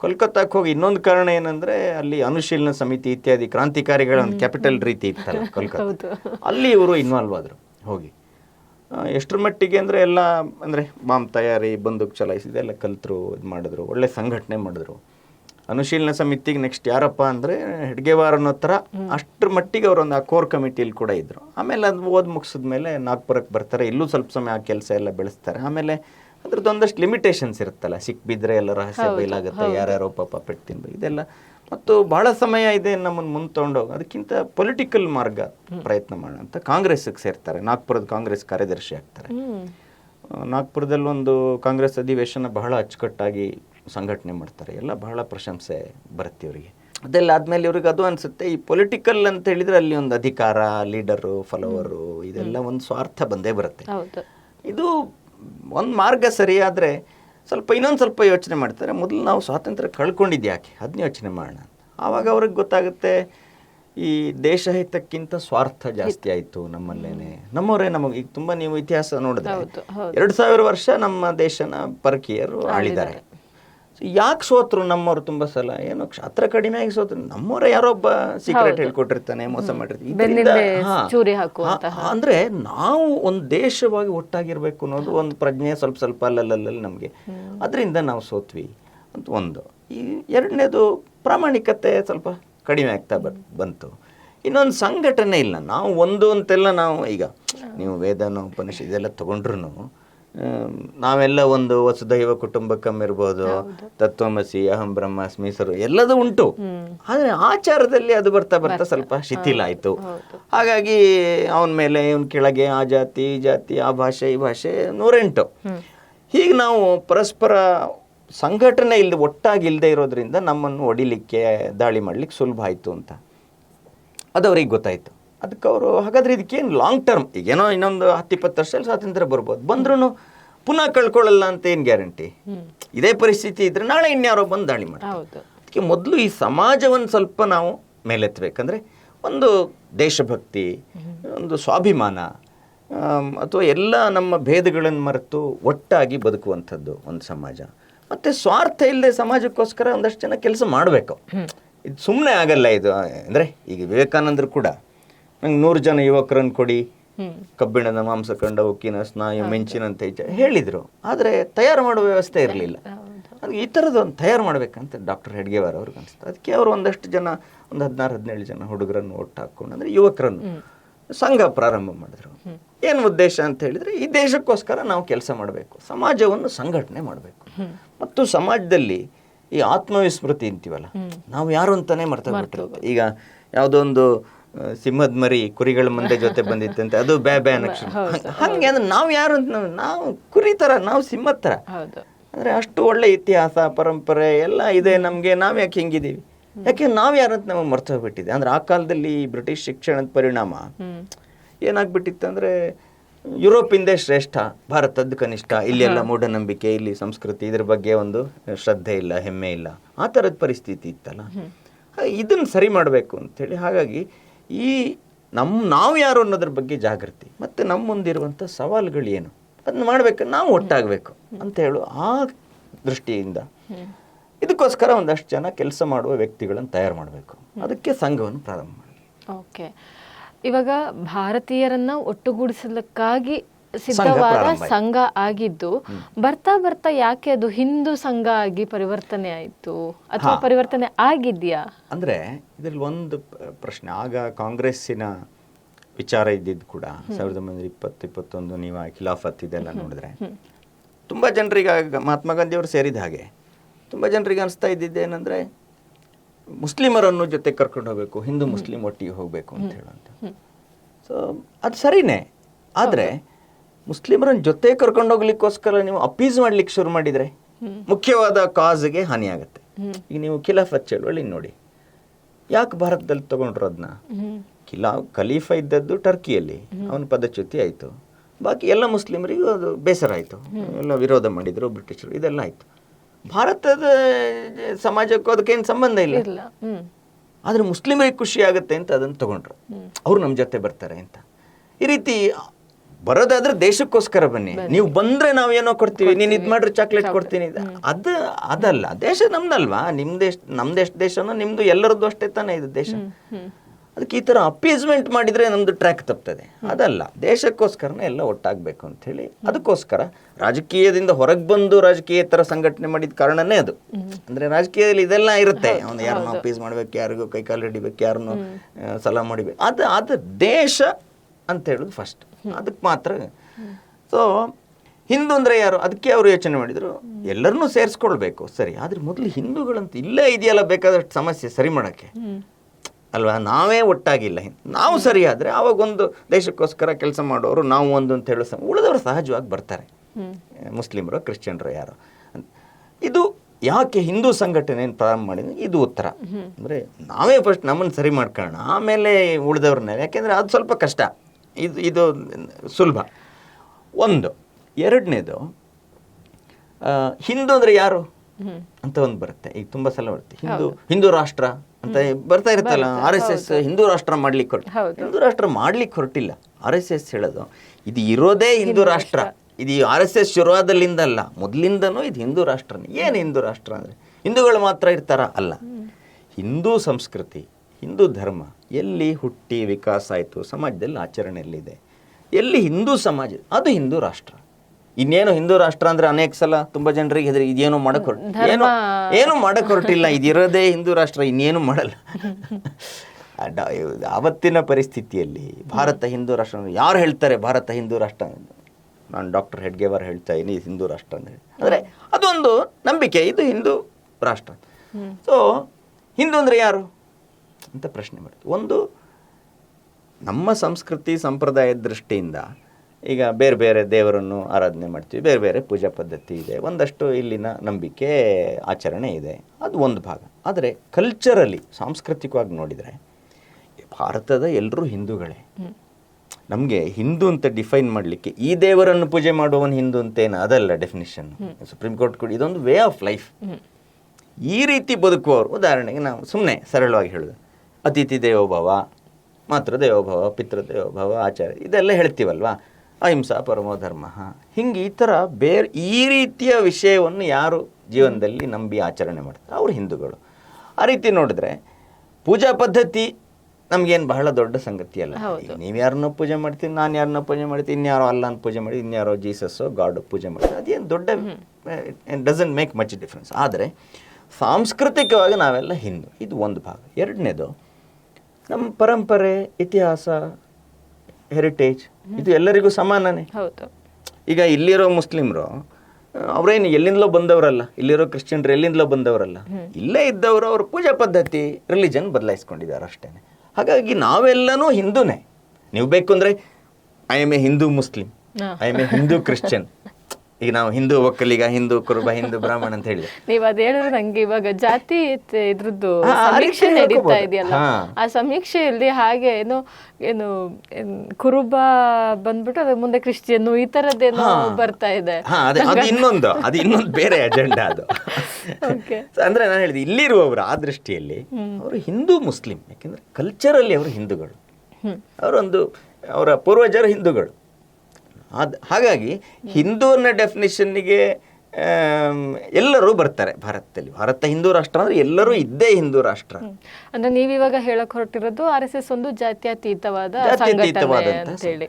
ಕೋಲ್ಕತ್ತಾಕ್ಕೆ ಹೋಗಿ ಇನ್ನೊಂದು ಕಾರಣ ಏನಂದ್ರೆ ಅಲ್ಲಿ ಅನುಶೀಲನ ಸಮಿತಿ ಇತ್ಯಾದಿ ಕ್ರಾಂತಿಕಾರಿಗಳ ಒಂದು ಕ್ಯಾಪಿಟಲ್ ರೀತಿ ಇತ್ತಲ್ಲ ಕೋಲ್ಕತ್ತಾ. ಅಲ್ಲಿ ಇವರು ಇನ್ವಾಲ್ವ್ ಆದರು ಹೋಗಿ. ಎಷ್ಟರ ಮಟ್ಟಿಗೆ ಅಂದರೆ ಎಲ್ಲ ಅಂದರೆ ಬಾಂಬ್ ತಯಾರಿ ಬಂದೂಕ್ ಚಲಾಯಿಸಿದೆ ಎಲ್ಲ ಕಲ್ತರು ಇದು ಮಾಡಿದ್ರು ಒಳ್ಳೆ ಸಂಘಟನೆ ಮಾಡಿದ್ರು. ಅನುಶೀಲನ ಸಮಿತಿಗೆ ನೆಕ್ಸ್ಟ್ ಯಾರಪ್ಪ ಅಂದರೆ ಹೆಡ್ಗೆವಾರ್ ಅನ್ನೋ ಥರ ಅಷ್ಟರ ಮಟ್ಟಿಗೆ ಅವರೊಂದು ಆ ಕೋರ್ ಕಮಿಟಿಯಲ್ಲಿ ಕೂಡ ಇದ್ದರು ಆಮೇಲೆ ಅದು ಓದ್ ಮುಗಿಸಿದ್ಮೇಲೆ ನಾಗ್ಪುರಕ್ಕೆ ಬರ್ತಾರೆ. ಇಲ್ಲೂ ಸ್ವಲ್ಪ ಸಮಯ ಆ ಕೆಲಸ ಎಲ್ಲ ಬೆಳೆಸ್ತಾರೆ. ಆಮೇಲೆ ಅದ್ರದ್ದು ಒಂದಷ್ಟು ಲಿಮಿಟೇಷನ್ಸ್ ಇರುತ್ತಲ್ಲ. ಸಿಕ್ ಬಿದ್ದರೆ ಎಲ್ಲ ರಹಸ್ಯ ಬಯಲಾಗುತ್ತೆ ಯಾರ್ಯಾರೋ ಪಾಪ ಪೆಟ್ಟು ತಿನ್ಬೇಕು ಇದೆಲ್ಲ. ಮತ್ತು ಬಹಳ ಸಮಯ ಇದೆ ನಮ್ಮನ್ನು ಮುಂದೆ ತೊಗೊಂಡೋಗಿ ಅದಕ್ಕಿಂತ ಪೊಲಿಟಿಕಲ್ ಮಾರ್ಗ ಪ್ರಯತ್ನ ಮಾಡೋಣ ಅಂತ ಕಾಂಗ್ರೆಸ್ಗೆ ಸೇರ್ತಾರೆ. ನಾಗ್ಪುರದ ಕಾಂಗ್ರೆಸ್ ಕಾರ್ಯದರ್ಶಿ ಆಗ್ತಾರೆ. ನಾಗ್ಪುರದಲ್ಲಿ ಒಂದು ಕಾಂಗ್ರೆಸ್ ಅಧಿವೇಶನ ಬಹಳ ಅಚ್ಚುಕಟ್ಟಾಗಿ ಸಂಘಟನೆ ಮಾಡ್ತಾರೆ. ಎಲ್ಲ ಬಹಳ ಪ್ರಶಂಸೆ ಬರುತ್ತೆ ಇವರಿಗೆ. ಅದೆಲ್ಲ ಆದಮೇಲೆ ಇವ್ರಿಗೆ ಅದು ಅನ್ಸುತ್ತೆ ಈ ಪೊಲಿಟಿಕಲ್ ಅಂತ ಹೇಳಿದ್ರೆ ಅಲ್ಲಿ ಒಂದು ಅಧಿಕಾರ ಲೀಡರು ಫಾಲೋವರು ಇದೆಲ್ಲ ಒಂದು ಸ್ವಾರ್ಥ ಬಂದೇ ಬರುತ್ತೆ. ಇದು ಒಂದು ಮಾರ್ಗ ಸರಿಯಾದರೆ ಸ್ವಲ್ಪ ಇನ್ನೊಂದು ಸ್ವಲ್ಪ ಯೋಚನೆ ಮಾಡ್ತಾರೆ. ಮೊದಲು ನಾವು ಸ್ವಾತಂತ್ರ್ಯ ಕಳ್ಕೊಂಡಿದ್ದು ಯಾಕೆ? ಅದನ್ನ ಯೋಚನೆ ಮಾಡೋಣ ಆವಾಗ ಅವ್ರಿಗೆ ಗೊತ್ತಾಗುತ್ತೆ ಈ ದೇಶ ಹಿತಕ್ಕಿಂತ ಸ್ವಾರ್ಥ ಜಾಸ್ತಿ ಆಯಿತು ನಮ್ಮಲ್ಲೇನೆ. ನಮ್ಮವರೇ ನಮಗೆ ಈಗ ತುಂಬ ನೀವು ಇತಿಹಾಸ ನೋಡಿದ್ರೆ. ಎರಡು ಸಾವಿರ ವರ್ಷ ನಮ್ಮ ದೇಶನ ಪರಕೀಯರು ಆಳಿದ್ದಾರೆ. ಯಾಕೆ ಸೋತರು ನಮ್ಮವ್ರು ತುಂಬಾ ಸಲ? ಏನು ಕ್ಷಾತ್ರ ಕಡಿಮೆ ಆಗಿ ಸೋತರು. ನಮ್ಮವರ ಯಾರೊಬ್ಬ ಒಬ್ಬ ಸೀಕ್ರೆಟ್ ಹೇಳ್ಕೊಟ್ಟಿರ್ತಾನೆ ಮೋಸ. ಹಾ, ಅಂದ್ರೆ ನಾವು ಒಂದು ದೇಶವಾಗಿ ಒಟ್ಟಾಗಿರ್ಬೇಕು ಅನ್ನೋದು ಒಂದು ಪ್ರಜ್ಞೆ ಸ್ವಲ್ಪ ಸ್ವಲ್ಪ ಅಲ್ಲಲ್ಲಲ್ಲಿ ನಮಗೆ. ಅದರಿಂದ ನಾವು ಸೋತ್ವಿ ಅಂತ ಒಂದು. ಈ ಎರಡನೇದು ಪ್ರಾಮಾಣಿಕತೆ ಸ್ವಲ್ಪ ಕಡಿಮೆ ಆಗ್ತಾ ಬಂತು. ಇನ್ನೊಂದು ಸಂಘಟನೆ ಇಲ್ಲ. ನಾವು ಒಂದು ಅಂತೆಲ್ಲ ನಾವು ಈಗ ನೀವು ವೇದನೋ ಉಪನಿಷ ಇದೆಲ್ಲ ತಗೊಂಡ್ರು ನಾವೆಲ್ಲ ಒಂದು ವಸುದೈವ ಕುಟುಂಬಕಂ ಇರ್ಬೋದು ತತ್ವಮಸಿ ಅಹಂ ಬ್ರಹ್ಮಾಸ್ಮಿ ಸರು ಎಲ್ಲದೂ ಉಂಟು. ಆದರೆ ಆಚಾರದಲ್ಲಿ ಅದು ಬರ್ತಾ ಬರ್ತಾ ಸ್ವಲ್ಪ ಶಿಥಿಲ ಆಯಿತು. ಹಾಗಾಗಿ ಅವನ ಮೇಲೆ ಇವನ ಕೆಳಗೆ ಆ ಜಾತಿ ಈ ಜಾತಿ ಆ ಭಾಷೆ ಈ ಭಾಷೆ ನೂರೆಂಟು. ಹೀಗೆ ನಾವು ಪರಸ್ಪರ ಸಂಘಟನೆ ಇಲ್ಲದೆ ಒಟ್ಟಾಗಿ ಇಲ್ಲದೆ ಇರೋದ್ರಿಂದ ನಮ್ಮನ್ನು ಹೊಡಿಲಿಕ್ಕೆ ದಾಳಿ ಮಾಡಲಿಕ್ಕೆ ಸುಲಭ ಆಯಿತು ಅಂತ. ಅದು ಅವ್ರಿಗೆ ಗೊತ್ತಾಯ್ತು. ಅದಕ್ಕೆ ಅವರು ಹಾಗಾದ್ರೆ ಇದಕ್ಕೇನು ಲಾಂಗ್ ಟರ್ಮ್ ಈಗೇನೋ ಇನ್ನೊಂದು ಹತ್ತು ಇಪ್ಪತ್ತು ವರ್ಷದಲ್ಲಿ ಸ್ವಾತಂತ್ರ್ಯ ಬರ್ಬೋದು. ಬಂದ್ರೂ ಪುನಃ ಕಳ್ಕೊಳ್ಳಲ್ಲ ಅಂತ ಏನು ಗ್ಯಾರಂಟಿ ಇದೇ ಪರಿಸ್ಥಿತಿ ಇದ್ರೆ ನಾಳೆ ಇನ್ಯಾರೋ ಬಂದು ದಾಳಿ ಮಾಡ್ತಾರೆ. ಅದಕ್ಕೆ ಮೊದಲು ಈ ಸಮಾಜವನ್ನು ಸ್ವಲ್ಪ ನಾವು ಮೇಲೆತ್ತಬೇಕಂದ್ರೆ ಒಂದು ದೇಶಭಕ್ತಿ ಒಂದು ಸ್ವಾಭಿಮಾನ ಅಥವಾ ಎಲ್ಲ ನಮ್ಮ ಭೇದಗಳನ್ನು ಮರೆತು ಒಟ್ಟಾಗಿ ಬದುಕುವಂಥದ್ದು ಒಂದು ಸಮಾಜ. ಮತ್ತು ಸ್ವಾರ್ಥ ಇಲ್ಲದೆ ಸಮಾಜಕ್ಕೋಸ್ಕರ ಒಂದಷ್ಟು ಜನ ಕೆಲಸ ಮಾಡಬೇಕು. ಇದು ಸುಮ್ಮನೆ ಆಗಲ್ಲ ಇದು ಅಂದರೆ ಈಗ ವಿವೇಕಾನಂದರು ಕೂಡ ನಂಗೆ ನೂರು ಜನ ಯುವಕರನ್ನು ಕೊಡಿ ಕಬ್ಬಿಣದ ಮಾಂಸ ಕಂಡ ಉಕ್ಕಿನ ಸ್ನಾಯು ಮಿಂಚಿನಂತೆ ಹೇಳಿದ್ರು. ಆದರೆ ತಯಾರು ಮಾಡುವ ವ್ಯವಸ್ಥೆ ಇರಲಿಲ್ಲ. ಅದಕ್ಕೆ ಈ ಥರದ್ದು ಒಂದು ತಯಾರು ಮಾಡಬೇಕಂತ ಡಾಕ್ಟರ್ ಹೆಡ್ಗೇವಾರ್ ಅವ್ರಿಗೆ ಅನಿಸ್ತು. ಅದಕ್ಕೆ ಅವರು ಒಂದಷ್ಟು ಜನ ಒಂದು ಹದಿನಾರು ಹದಿನೇಳು ಜನ ಹುಡುಗರನ್ನು ಒಟ್ಟು ಹಾಕ್ಕೊಂಡು ಅಂದರೆ ಯುವಕರನ್ನು ಸಂಘ ಪ್ರಾರಂಭ ಮಾಡಿದ್ರು. ಏನು ಉದ್ದೇಶ ಅಂತ ಹೇಳಿದ್ರೆ ಈ ದೇಶಕ್ಕೋಸ್ಕರ ನಾವು ಕೆಲಸ ಮಾಡಬೇಕು. ಸಮಾಜವನ್ನು ಸಂಘಟನೆ ಮಾಡಬೇಕು. ಮತ್ತು ಸಮಾಜದಲ್ಲಿ ಈ ಆತ್ಮವಿಸ್ಮೃತಿ ಅಂತೀವಲ್ಲ ನಾವು ಯಾರು ಅಂತಾನೆ ಮರ್ತೋಗ್ಬಿಟ್ಟಿರುತ್ತೆ ಈಗ ಯಾವುದೋ ಒಂದು ಸಿಂಹದ ಮರಿ ಕುರಿಗಳ ಮುಂದೆ ಜೊತೆ ಬಂದಿತ್ತಂತೆ. ಅದು ಬ್ಯಾ ಬ್ಯಾ ನಕ್ಷತ್ರ ಹಂಗೆ ಅಂದ್ರೆ ನಾವು ಯಾರು ಅಂತ ನಾವು- ನಾವು ಕುರಿ ತರ ನಾವು ಸಿಂಹದ ತರ. ಅಂದ್ರೆ ಅಷ್ಟು ಒಳ್ಳೆ ಇತಿಹಾಸ ಪರಂಪರೆ ಎಲ್ಲ ಇದೆ ನಮಗೆ ನಾವು ಯಾಕೆ ಹೆಂಗಿದೀವಿ ಯಾಕೆ ನಾವು ಯಾರು ಅಂತ ನಮಗೆ ಮರ್ತು ಹೋಗ್ಬಿಟ್ಟಿದೆ. ಅಂದ್ರೆ ಆ ಕಾಲದಲ್ಲಿ ಬ್ರಿಟಿಷ್ ಶಿಕ್ಷಣದ ಪರಿಣಾಮ ಏನಾಗ್ಬಿಟ್ಟಿತ್ತಂದ್ರೆ ಅಂದರೆ ಯುರೋಪಿಂದೇ ಶ್ರೇಷ್ಠ ಭಾರತದ ಕನಿಷ್ಠ. ಇಲ್ಲೆಲ್ಲ ಮೂಢನಂಬಿಕೆ ಇಲ್ಲಿ ಸಂಸ್ಕೃತಿ ಇದ್ರ ಬಗ್ಗೆ ಒಂದು ಶ್ರದ್ಧೆ ಇಲ್ಲ ಹೆಮ್ಮೆ ಇಲ್ಲ. ಆ ಥರದ ಪರಿಸ್ಥಿತಿ ಇತ್ತಲ್ಲ? ಇದನ್ನು ಸರಿ ಮಾಡಬೇಕು ಅಂತೇಳಿ ಹಾಗಾಗಿ ಈ ನಮ್ಮ ನಾವು ಯಾರು ಅನ್ನೋದ್ರ ಬಗ್ಗೆ ಜಾಗೃತಿ, ಮತ್ತು ನಮ್ಮ ಮುಂದಿರುವಂಥ ಸವಾಲುಗಳು ಏನು? ಅದನ್ನ ಮಾಡಬೇಕು, ನಾವು ಒಟ್ಟಾಗಬೇಕು ಅಂತ ಹೇಳು ಆ ದೃಷ್ಟಿಯಿಂದ. ಇದಕ್ಕೋಸ್ಕರ ಒಂದಷ್ಟು ಜನ ಕೆಲಸ ಮಾಡುವ ವ್ಯಕ್ತಿಗಳನ್ನು ತಯಾರು ಮಾಡಬೇಕು. ಅದಕ್ಕೆ ಸಂಘವನ್ನು ಪ್ರಾರಂಭ ಮಾಡಿ. ಓಕೆ. ಇವಾಗ ಭಾರತೀಯರನ್ನು ಒಟ್ಟುಗೂಡಿಸಲಿಕ್ಕಾಗಿ ಸಿದ್ಧವಾದ ಸಂಘ ಆಗಿದ್ದು ಬರ್ತಾ ಬರ್ತಾ ಯಾಕೆ ಅದು ಹಿಂದೂ ಸಂಘ ಆಗಿ ಪರಿವರ್ತನೆ ಆಯಿತು? ಅಥವಾ ಪರಿವರ್ತನೆ ಆಗಿದ್ಯಾ? ಅಂದ್ರೆ ಇದರಲ್ಲಿ ಒಂದು ಪ್ರಶ್ನೆ ಆಗ ಕಾಂಗ್ರೆಸ್ಸಿನ ವಿಚಾರ ಇದ್ದಿದ್ದು ಕೂಡ ಸಾವಿರದ ಒಂಬೈನೂರ ಇಪ್ಪತ್ತು ಇಪ್ಪತ್ತೊಂದು ನೀವು ಖಿಲಾಫತ್ ಇದೆಲ್ಲ ನೋಡಿದ್ರೆ. ತುಂಬ ಜನರಿಗೆ ಮಹಾತ್ಮ ಗಾಂಧಿಯವರು ಸೇರಿದ ಹಾಗೆ ತುಂಬ ಜನರಿಗೆ ಅನಿಸ್ತಾ ಇದ್ದಿದ್ದು ಏನಂದ್ರೆ ಮುಸ್ಲಿಮರನ್ನು ಜೊತೆ ಕರ್ಕೊಂಡು ಹೋಗಬೇಕು ಹಿಂದೂ ಮುಸ್ಲಿಂ ಒಟ್ಟಿಗೆ ಹೋಗಬೇಕು ಅಂತ ಹೇಳುವಂಥ ಸೊ ಅದು ಸರಿನೇ. ಆದರೆ ಮುಸ್ಲಿಮರನ್ನ ಜೊತೆ ಕರ್ಕೊಂಡು ಹೋಗ್ಲಿಕ್ಕೋಸ್ಕರ ನೀವು ಅಪೀಸ್ ಮಾಡ್ಲಿಕ್ಕೆ ಶುರು ಮಾಡಿದರೆ ಮುಖ್ಯವಾದ ಕಾಸ್ಗೆ ಹಾನಿ ಆಗುತ್ತೆ. ಈಗ ನೀವು ಖಿಲಾಫತ್ ಚಳುವಳಿ ನೋಡಿ. ಯಾಕೆ ಭಾರತದಲ್ಲಿ ತಗೊಂಡ್ರು ಅದನ್ನ ಖಿಲಾ ಕಿಲಾ ಖಲೀಫಾ ಇದ್ದದ್ದು ಟರ್ಕಿಯಲ್ಲಿ. ಅವನ ಪದಚ್ಯುತಿ ಆಯಿತು. ಬಾಕಿ ಎಲ್ಲ ಮುಸ್ಲಿಮರಿಗೂ ಅದು ಬೇಸರ ಆಯಿತು. ಎಲ್ಲ ವಿರೋಧ ಮಾಡಿದರು ಬ್ರಿಟಿಷರು. ಇದೆಲ್ಲ ಆಯಿತು. ಭಾರತದ ಸಮಾಜಕ್ಕೂ ಅದಕ್ಕೇನು ಸಂಬಂಧ ಇಲ್ಲ. ಆದರೆ ಮುಸ್ಲಿಮರಿಗೆ ಖುಷಿ ಆಗುತ್ತೆ ಅಂತ ಅದನ್ನು ತಗೊಂಡ್ರು. ಅವ್ರು ನಮ್ಮ ಜೊತೆ ಬರ್ತಾರೆ ಅಂತ. ಈ ರೀತಿ ಬರೋದಾದ್ರೆ ದೇಶಕ್ಕೋಸ್ಕರ ಬನ್ನಿ. ನೀವು ಬಂದ್ರೆ ನಾವು ಏನೋ ಕೊಡ್ತೀವಿ ನೀನ್ ಇದು ಮಾಡ್ರಿ ಚಾಕ್ಲೇಟ್ ಕೊಡ್ತೀನಿ. ಅದು ಅದಲ್ಲ ದೇಶ ನಮ್ದಲ್ವಾ? ನಿಮ್ ದೇಶ ನಮ್ದು ಎಷ್ಟು ದೇಶನೋ ನಿಮ್ದು ಎಲ್ಲರದ್ದು ಅಷ್ಟೇ ತಾನೇ ಇದು ದೇಶ. ಅದಕ್ಕೆ ಈ ತರ ಅಪೀಸ್ಮೆಂಟ್ ಮಾಡಿದ್ರೆ ನಮ್ದು ಟ್ರ್ಯಾಕ್ ತಪ್ತದೆ. ಅದಲ್ಲ ದೇಶಕ್ಕೋಸ್ಕರನೇ ಎಲ್ಲ ಒಟ್ಟಾಗ್ಬೇಕು ಅಂತ ಹೇಳಿ ಅದಕ್ಕೋಸ್ಕರ ರಾಜಕೀಯದಿಂದ ಹೊರಗೆ ಬಂದು ರಾಜಕೀಯ ತರ ಸಂಘಟನೆ ಮಾಡಿದ ಕಾರಣನೇ ಅದು. ಅಂದ್ರೆ ರಾಜಕೀಯದಲ್ಲಿ ಇದೆಲ್ಲ ಇರುತ್ತೆ. ಅವನು ಯಾರನ್ನ ಅಪೀಸ್ ಮಾಡ್ಬೇಕು ಯಾರಿಗೂ ಕೈಕಾಲು ಹಿಡಿಬೇಕು ಯಾರನ್ನು ಸಲ ಮಾಡಿಬೇಕು. ಅದು ಅದು ದೇಶ ಅಂತ ಹೇಳೋದು ಫಸ್ಟ್ ಅದಕ್ಕೆ ಮಾತ್ರ. ಸೊ ಹಿಂದೂ ಅಂದ್ರೆ ಯಾರು? ಅದಕ್ಕೆ ಅವರು ಯೋಚನೆ ಮಾಡಿದ್ರು. ಎಲ್ಲರನ್ನೂ ಸೇರಿಸ್ಕೊಳ್ಬೇಕು. ಸರಿ, ಆದ್ರೆ ಮೊದಲು ಹಿಂದೂಗಳಂತ ಇಲ್ಲೇ ಇದೆಯಲ್ಲ ಬೇಕಾದಷ್ಟು ಸಮಸ್ಯೆ ಸರಿ ಮಾಡೋಕ್ಕೆ. ಅಲ್ವಾ? ನಾವೇ ಒಟ್ಟಾಗಿಲ್ಲ. ನಾವು ಸರಿಯಾದರೆ ಅವಾಗ ಒಂದು ದೇಶಕ್ಕೋಸ್ಕರ ಕೆಲಸ ಮಾಡೋರು ನಾವು ಒಂದು ಅಂತ ಹೇಳೋ ಸಮ, ಉಳಿದವರು ಸಹಜವಾಗಿ ಬರ್ತಾರೆ. ಮುಸ್ಲಿಮರು, ಕ್ರಿಶ್ಚಿಯನ್ರು ಯಾರು. ಇದು ಯಾಕೆ ಹಿಂದೂ ಸಂಘಟನೆಯನ್ನು ಪ್ರಾರಂಭ ಮಾಡಿದ್ರೆ? ಇದು ಉತ್ತರ. ಅಂದರೆ ನಾವೇ ಫಸ್ಟ್ ನಮ್ಮನ್ನು ಸರಿ ಮಾಡ್ಕೊಳ್ಳೋಣ. ಆಮೇಲೆ ಉಳಿದವ್ರನ್ನ ಯಾಕೆಂದರೆ ಅದು ಸ್ವಲ್ಪ ಕಷ್ಟ. ಇದು ಇದು ಸುಲಭ. ಒಂದು ಎರಡನೇದು ಹಿಂದೂ ಅಂದರೆ ಯಾರು? ಅಂತ ಒಂದು ಬರುತ್ತೆ. ಈಗ ತುಂಬಾ ಸಲ ಬರುತ್ತೆ. ಹಿಂದೂ ಹಿಂದೂ. ರಾಷ್ಟ್ರ ಅಂತ ಬರ್ತಾ ಇರುತ್ತಲ್ಲ ಆರ್ ಎಸ್ ಎಸ್ ಹಿಂದೂ. ರಾಷ್ಟ್ರ ಮಾಡ್ಲಿಕ್ಕೆ ಹೊರಟು. ಹಿಂದೂ. ರಾಷ್ಟ್ರ ಮಾಡ್ಲಿಕ್ಕೆ ಹೊರಟಿಲ್ಲ. ಆರ್ ಎಸ್ ಎಸ್ ಹೇಳೋದು ಇದು ಇರೋದೇ ಹಿಂದೂ ರಾಷ್ಟ್ರ. ಇದು ಆರ್ ಎಸ್ ಎಸ್ ಶುರುವಾದಲ್ಲಿಂದ ಅಲ್ಲ ಮೊದಲಿಂದನೂ ಇದು ಹಿಂದೂ ರಾಷ್ಟ್ರ ಏನು ಹಿಂದೂ ರಾಷ್ಟ್ರ ಅಂದ್ರೆ? ಹಿಂದೂಗಳು ಮಾತ್ರ ಇರ್ತಾರ? ಅಲ್ಲ. ಹಿಂದೂ ಸಂಸ್ಕೃತಿ ಹಿಂದೂ ಧರ್ಮ ಎಲ್ಲಿ ಹುಟ್ಟಿ ವಿಕಾಸ ಆಯಿತು? ಸಮಾಜದಲ್ಲಿ ಆಚರಣೆಯಲ್ಲಿದೆ ಎಲ್ಲಿ ಹಿಂದೂ ಸಮಾಜ? ಅದು ಹಿಂದೂ ರಾಷ್ಟ್ರ. ಇನ್ನೇನು ಹಿಂದೂ ರಾಷ್ಟ್ರ ಅಂದ್ರೆ ಅನೇಕ ಸಲ ತುಂಬಾ ಜನರಿಗೆ ಹೆದರಿ ಇದೇನು ಮಾಡಕ್ ಏನು ಏನು ಮಾಡಕ್ ಹೊರಟಿಲ್ಲ. ಇದಿರೋದೇ ಹಿಂದೂ ರಾಷ್ಟ್ರ ಇನ್ನೇನು ಮಾಡಲ್ಲ. ಆವತ್ತಿನ ಪರಿಸ್ಥಿತಿಯಲ್ಲಿ ಭಾರತ ಹಿಂದೂ ರಾಷ್ಟ್ರ ಯಾರು ಹೇಳ್ತಾರೆ ಭಾರತ ಹಿಂದೂ ರಾಷ್ಟ್ರ? ನಾನು ಡಾಕ್ಟರ್ ಹೆಡ್ಗೇವರ್ ಹೇಳ್ತಾ ಇದ್ದೀನಿ ಇದು ಹಿಂದೂ ರಾಷ್ಟ್ರ ಅಂತ ಹೇಳಿ. ಅಂದರೆ ಅದೊಂದು ನಂಬಿಕೆ ಇದು ಹಿಂದೂ ರಾಷ್ಟ್ರ. ಸೊ ಹಿಂದೂ ಅಂದ್ರೆ ಯಾರು? ಅಂತ ಪ್ರಶ್ನೆ ಮಾಡ್ತೀವಿ ಒಂದು ನಮ್ಮ ಸಂಸ್ಕೃತಿ ಸಂಪ್ರದಾಯದ ದೃಷ್ಟಿಯಿಂದ ಈಗ ಬೇರೆ ಬೇರೆ ದೇವರನ್ನು ಆರಾಧನೆ ಮಾಡ್ತೀವಿ ಬೇರೆ ಬೇರೆ ಪೂಜಾ ಪದ್ಧತಿ ಇದೆ ಒಂದಷ್ಟು ಇಲ್ಲಿನ ನಂಬಿಕೆ ಆಚರಣೆ ಇದೆ ಅದು ಒಂದು ಭಾಗ. ಆದರೆ ಕಲ್ಚರಲಿ ಸಾಂಸ್ಕೃತಿಕವಾಗಿ ನೋಡಿದರೆ ಭಾರತದ ಎಲ್ಲರೂ ಹಿಂದೂಗಳೇ. ನಮಗೆ ಹಿಂದೂ ಅಂತ ಡಿಫೈನ್ ಮಾಡಲಿಕ್ಕೆ ಈ ದೇವರನ್ನು ಪೂಜೆ ಮಾಡುವವನು ಹಿಂದೂ ಅಂತೇನು ಅದಲ್ಲ ಡೆಫಿನಿಷನ್ ಸುಪ್ರೀಂ ಕೋರ್ಟ್ ಕೂಡ ಇದೊಂದು ವೇ ಆಫ್ ಲೈಫ್ ಈ ರೀತಿ ಬದುಕುವವರು ಉದಾಹರಣೆಗೆ ನಾವು ಸುಮ್ಮನೆ ಸರಳವಾಗಿ ಹೇಳೋದು. ಅತಿಥಿ ದೇವೋಭವ ಮಾತೃ ದೇವೋಭವ ಪಿತೃ ದೇವೋಭವ ಆಚಾರ್ಯ ಇದೆಲ್ಲ ಹೇಳ್ತೀವಲ್ವಾ? ಅಹಿಂಸಾ ಪರಮೋ ಧರ್ಮ. ಹಿಂಗೆ ಈ ಥರ ಬೇರೆ ಈ ರೀತಿಯ ವಿಷಯವನ್ನು ಯಾರು ಜೀವನದಲ್ಲಿ ನಂಬಿ ಆಚರಣೆ ಮಾಡ್ತಾರೆ? ಅವರು ಹಿಂದೂಗಳು. ಆ ರೀತಿ ನೋಡಿದ್ರೆ ಪೂಜಾ ಪದ್ಧತಿ ನಮಗೇನು ಬಹಳ ದೊಡ್ಡ ಸಂಗತಿ ಅಲ್ಲ. ನೀವು ಯಾರನ್ನೋ ಪೂಜೆ ಮಾಡ್ತೀನಿ ನಾನು ಯಾರನ್ನೋ ಪೂಜೆ ಮಾಡ್ತೀನಿ ಇನ್ಯಾರೋ ಅಂತ ಪೂಜೆ ಮಾಡಿ ಇನ್ಯಾರೋ ಜೀಸಸ್ಸೋ ಗಾಡ್ ಪೂಜೆ ಮಾಡ್ತೀನಿ ಅದೇನು ದೊಡ್ಡ ಡಸಂಟ್ ಮೇಕ್ ಮಚ್ ಡಿಫ್ರೆನ್ಸ್ ಆದರೆ ಸಾಂಸ್ಕೃತಿಕವಾಗಿ ನಾವೆಲ್ಲ ಹಿಂದೂ. ಇದು ಒಂದು ಭಾಗ. ಎರಡನೇದು ನಮ್ಮ ಪರಂಪರೆ ಇತಿಹಾಸ ಹೆರಿಟೇಜ್ ಇದು ಎಲ್ಲರಿಗೂ ಸಮಾನನೇ. ಹೌದು. ಈಗ ಇಲ್ಲಿರೋ ಮುಸ್ಲಿಮ್ರು ಅವ್ರೇನು ಎಲ್ಲಿಂದಲೋ ಬಂದವರಲ್ಲ ಇಲ್ಲಿರೋ ಕ್ರಿಶ್ಚಿಯನ್ರು ಎಲ್ಲಿಂದಲೋ ಬಂದವರಲ್ಲ ಇಲ್ಲೇ ಇದ್ದವರು ಅವ್ರ ಪೂಜಾ ಪದ್ಧತಿ ರಿಲಿಜನ್ ಬದಲಾಯಿಸ್ಕೊಂಡಿದ್ದಾರೆ ಅಷ್ಟೇ ಹಾಗಾಗಿ ನಾವೆಲ್ಲನೂ ಹಿಂದೂನೇ. ನೀವು ಬೇಕು ಅಂದರೆ I am a Hindu Muslim I am a Hindu Christian ಈಗ ನಾವು ಹಿಂದೂ ಒಕ್ಕಲಿಗ ಹಿಂದೂ ಕುರುಬ ಹಿಂದೂ ಬ್ರಾಹ್ಮಣ ಅಂತ ಹೇಳಿದೆ. ನೀವ್ ಅದ್ ಹೇಳಿದ್ರೆ ನಂಗೆ ಇವಾಗ ಜಾತಿ ಇದ್ರದ್ದು ಸಮೀಕ್ಷೆ ನಡೀತಾ ಇದೆಯಲ್ಲ. ಆ ಸಮೀಕ್ಷೆಯಲ್ಲಿ ಹಾಗೆ ಏನು ಏನು ಕುರುಬ ಬಂದ್ಬಿಟ್ಟು ಅದ್ರ ಮುಂದೆ ಕ್ರಿಶ್ಚಿಯನ್ ಈ ತರದ್ದೇನೋ ಬರ್ತಾ ಇದೆ. ಅದು ಇನ್ನೊಂದು ಅದು ಇನ್ನೊಂದು ಬೇರೆ ಅಜೆಂಡಾ ಅದು. ಅಂದ್ರೆ ನಾನು ಹೇಳಿದೆ ಇಲ್ಲಿರುವವರು ಆ ದೃಷ್ಟಿಯಲ್ಲಿ ಅವರು ಹಿಂದೂ ಮುಸ್ಲಿಂ ಯಾಕೆಂದ್ರೆ ಕಲ್ಚರಲ್ಲಿ ಅವರು ಹಿಂದೂಗಳು. ಅವರೊಂದು ಅವರ ಪೂರ್ವಜರು ಹಿಂದೂಗಳು. ಅದ್ ಹಾಗಾಗಿ ಹಿಂದೂ ಅನ್ನೋ ಡೆಫಿನಿಷನ್ನಿಗೆ ಎಲ್ಲರೂ ಬರ್ತಾರೆ ಭಾರತದಲ್ಲಿ. ಭಾರತ ಹಿಂದೂ ರಾಷ್ಟ್ರ ಅಂದ್ರೆ ಎಲ್ಲರೂ ಇದ್ದೇ ಹಿಂದೂ ರಾಷ್ಟ್ರ. ಅಂದ್ರೆ ನೀವ್ ಇವಾಗ ಹೇಳಕ್ ಹೊರಟಿರೋದು ಆರ್ ಎಸ್ ಎಸ್ ಒಂದು ಜಾತ್ಯತೀತವಾದ ಸಂಘಟನೆ ಅಂತ ಹೇಳಿ.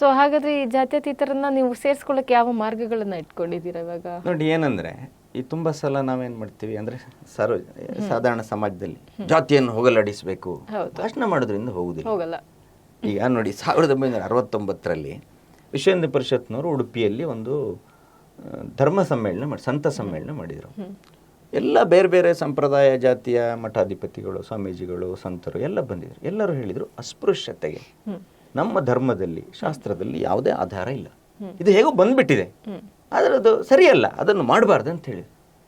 ಸೊ ಹಾಗಾದ್ರೆ ಈ ಜಾತ್ಯತೀತರನ್ನ ನೀವು ಸೇರ್ಸ್ಕೊಳಕ್ ಯಾವ ಮಾರ್ಗಗಳನ್ನ ಇಟ್ಕೊಂಡಿದ್ದೀರಾ ಇವಾಗ? ನೋಡಿ ಏನಂದ್ರೆ ಈ ತುಂಬಾ ಸಲ ನಾವೇನ್ ಮಾಡ್ತೀವಿ ಅಂದ್ರೆ ಸರ್ವ ಸಾಧಾರಣ ಸಮಾಜದಲ್ಲಿ ಜಾತಿಯನ್ನು ಹೋಗಲಾಡಿಸಬೇಕು. ಭಾಷಣ ಮಾಡೋದ್ರಿಂದ ಹೋಗುದಿಲ್ಲ. ಹೋಗಲ್ಲ. ಈಗ ನೋಡಿ ಸಾವಿರದ ಒಂಬೈನೂರ ಅರವತ್ತೊಂಬತ್ತರಲ್ಲಿ ವಿಶ್ವ ಹಿಂದೂ ಪರಿಷತ್ನವರು ಉಡುಪಿಯಲ್ಲಿ ಒಂದು ಧರ್ಮ ಸಮ್ಮೇಳನ ಮಾಡಿ ಸಂತ ಸಮ್ಮೇಳನ ಮಾಡಿದರು. ಎಲ್ಲ ಬೇರೆ ಬೇರೆ ಸಂಪ್ರದಾಯ ಜಾತಿಯ ಮಠಾಧಿಪತಿಗಳು ಸ್ವಾಮೀಜಿಗಳು ಸಂತರು ಎಲ್ಲ ಬಂದಿದ್ರು. ಎಲ್ಲರೂ ಹೇಳಿದರು ಅಸ್ಪೃಶ್ಯತೆಗೆ. ನಮ್ಮ ಧರ್ಮದಲ್ಲಿ ಶಾಸ್ತ್ರದಲ್ಲಿ ಯಾವುದೇ ಆಧಾರ ಇಲ್ಲ. ಇದು ಹೇಗೋ ಬಂದ್ಬಿಟ್ಟಿದೆ. ಆದರೆ ಅದು ಸರಿಯಲ್ಲ. ಅದನ್ನು ಮಾಡಬಾರ್ದು ಅಂತ ಹೇಳಿ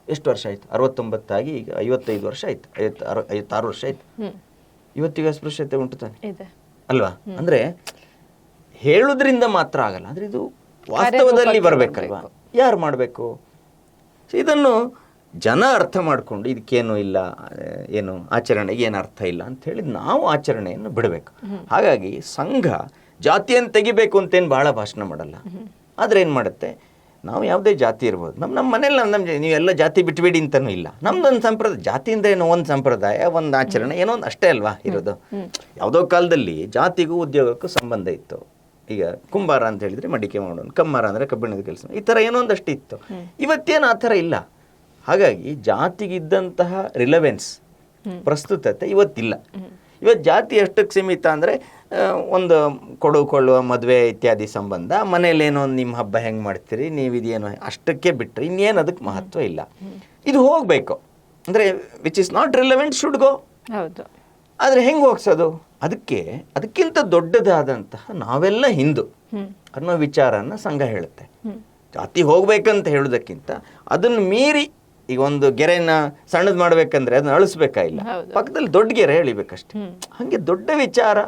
ಎಷ್ಟು ವರ್ಷ ಆಯ್ತು? ಅರವತ್ತೊಂಬತ್ತಾಗಿ ಈಗ ಐವತ್ತೈದು ವರ್ಷ ಆಯ್ತು. ಐವತ್ತು ಐವತ್ತಾರು ವರ್ಷ ಆಯ್ತು. ಇವತ್ತಿಗೆ ಅಸ್ಪೃಶ್ಯತೆ ಉಂಟು ತಾನೆ? ಅಲ್ವಾ? ಅಂದ್ರೆ ಹೇಳುದ್ರಿಂದ ಮಾತ್ರ ಆಗಲ್ಲ. ಅಂದ್ರೆ ಇದು ವಾಸ್ತವದಲ್ಲಿ ಬರಬೇಕಲ್ವಾ? ಯಾರು ಮಾಡಬೇಕು? ಇದನ್ನು ಜನ ಅರ್ಥ ಮಾಡಿಕೊಂಡು ಇದಕ್ಕೇನು ಇಲ್ಲ ಏನು ಆಚರಣೆಗೆ ಏನು ಅರ್ಥ ಇಲ್ಲ ಅಂತ ಹೇಳಿ ನಾವು ಆಚರಣೆಯನ್ನು ಬಿಡಬೇಕು. ಹಾಗಾಗಿ ಸಂಘ ಜಾತಿಯನ್ನು ತೆಗಿಬೇಕು ಅಂತೇನು ಭಾಳ ಭಾಷಣ ಮಾಡಲ್ಲ. ಆದ್ರೆ ಏನು ಮಾಡುತ್ತೆ? ನಾವು ಯಾವುದೇ ಜಾತಿ ಇರ್ಬೋದು. ನಮ್ಮ ನಮ್ಮ ಮನೇಲಿ ನಮ್ಮ ನಮ್ಮ ನೀವೆಲ್ಲ ಜಾತಿ ಬಿಟ್ಬಿಡಿ ಅಂತಲೂ ಇಲ್ಲ. ನಮ್ದೊಂದು ಸಂಪ್ರದಾಯ ಜಾತಿಯಿಂದ ಏನೋ ಒಂದು ಸಂಪ್ರದಾಯ ಒಂದು ಆಚರಣೆ ಏನೋ ಒಂದು ಅಷ್ಟೇ ಅಲ್ವಾ ಇರೋದು. ಯಾವುದೋ ಕಾಲದಲ್ಲಿ ಜಾತಿಗೂ ಉದ್ಯೋಗಕ್ಕೂ ಸಂಬಂಧ ಇತ್ತು. ಈಗ ಕುಂಬಾರ ಅಂತ ಹೇಳಿದ್ರೆ ಮಡಿಕೆ ಮಾಡೋನು ಕಮ್ಮಾರ ಅಂದ್ರೆ ಕಬ್ಬಿಣದ ಕೆಲಸ ಈ ತರ ಏನೋ ಒಂದಷ್ಟು ಇತ್ತು ಇವತ್ತೇನು ಆ ತರ ಇಲ್ಲ. ಹಾಗಾಗಿ ಜಾತಿಗಿದ್ದಂತಹ ರಿಲವೆನ್ಸ್ ಪ್ರಸ್ತುತತೆ ಇವತ್ತಿಲ್ಲ. ಇವತ್ತು ಜಾತಿ ಎಷ್ಟಕ್ಕೆ ಸೀಮಿತ ಅಂದರೆ ಒಂದು ಕೊಡುಕೊಳ್ಳುವ ಮದುವೆ ಇತ್ಯಾದಿ ಸಂಬಂಧ ಮನೇಲಿ ಏನೋ ಒಂದು ನಿಮ್ಮ ಹಬ್ಬ ಹೆಂಗೆ ಮಾಡ್ತೀರಿ ನೀವು ಇದೇನೋ ಅಷ್ಟಕ್ಕೆ ಬಿಟ್ಟರೆ ಇನ್ನೇನು ಅದಕ್ಕೆ ಮಹತ್ವ ಇಲ್ಲ. ಇದು ಹೋಗಬೇಕು. ಅಂದರೆ which is not relevant should go ಹೌದು. ಆದರೆ ಹೆಂಗೆ ಹೋಗ್ಸೋದು? ಅದಕ್ಕೆ ಅದಕ್ಕಿಂತ ದೊಡ್ಡದಾದಂತಹ ನಾವೆಲ್ಲ ಹಿಂದೂ ಅನ್ನೋ ವಿಚಾರನ ಸಂಘ ಹೇಳುತ್ತೆ. ಜಾತಿ ಹೋಗ್ಬೇಕಂತ ಹೇಳೋದಕ್ಕಿಂತ ಅದನ್ನು ಮೀರಿ ಈಗ ಒಂದು ಗೆರೆನ ಸಣ್ಣದು ಮಾಡ್ಬೇಕಂದ್ರೆ ಅದನ್ನ ಅಳಿಸ್ಬೇಕಾಗಿಲ್ಲ. ಪಕ್ಕದಲ್ಲಿ ದೊಡ್ಡ ಗೆರೆ ಎಳಿಬೇಕಷ್ಟೆ ಹಾಗೆ ದೊಡ್ಡ ವಿಚಾರ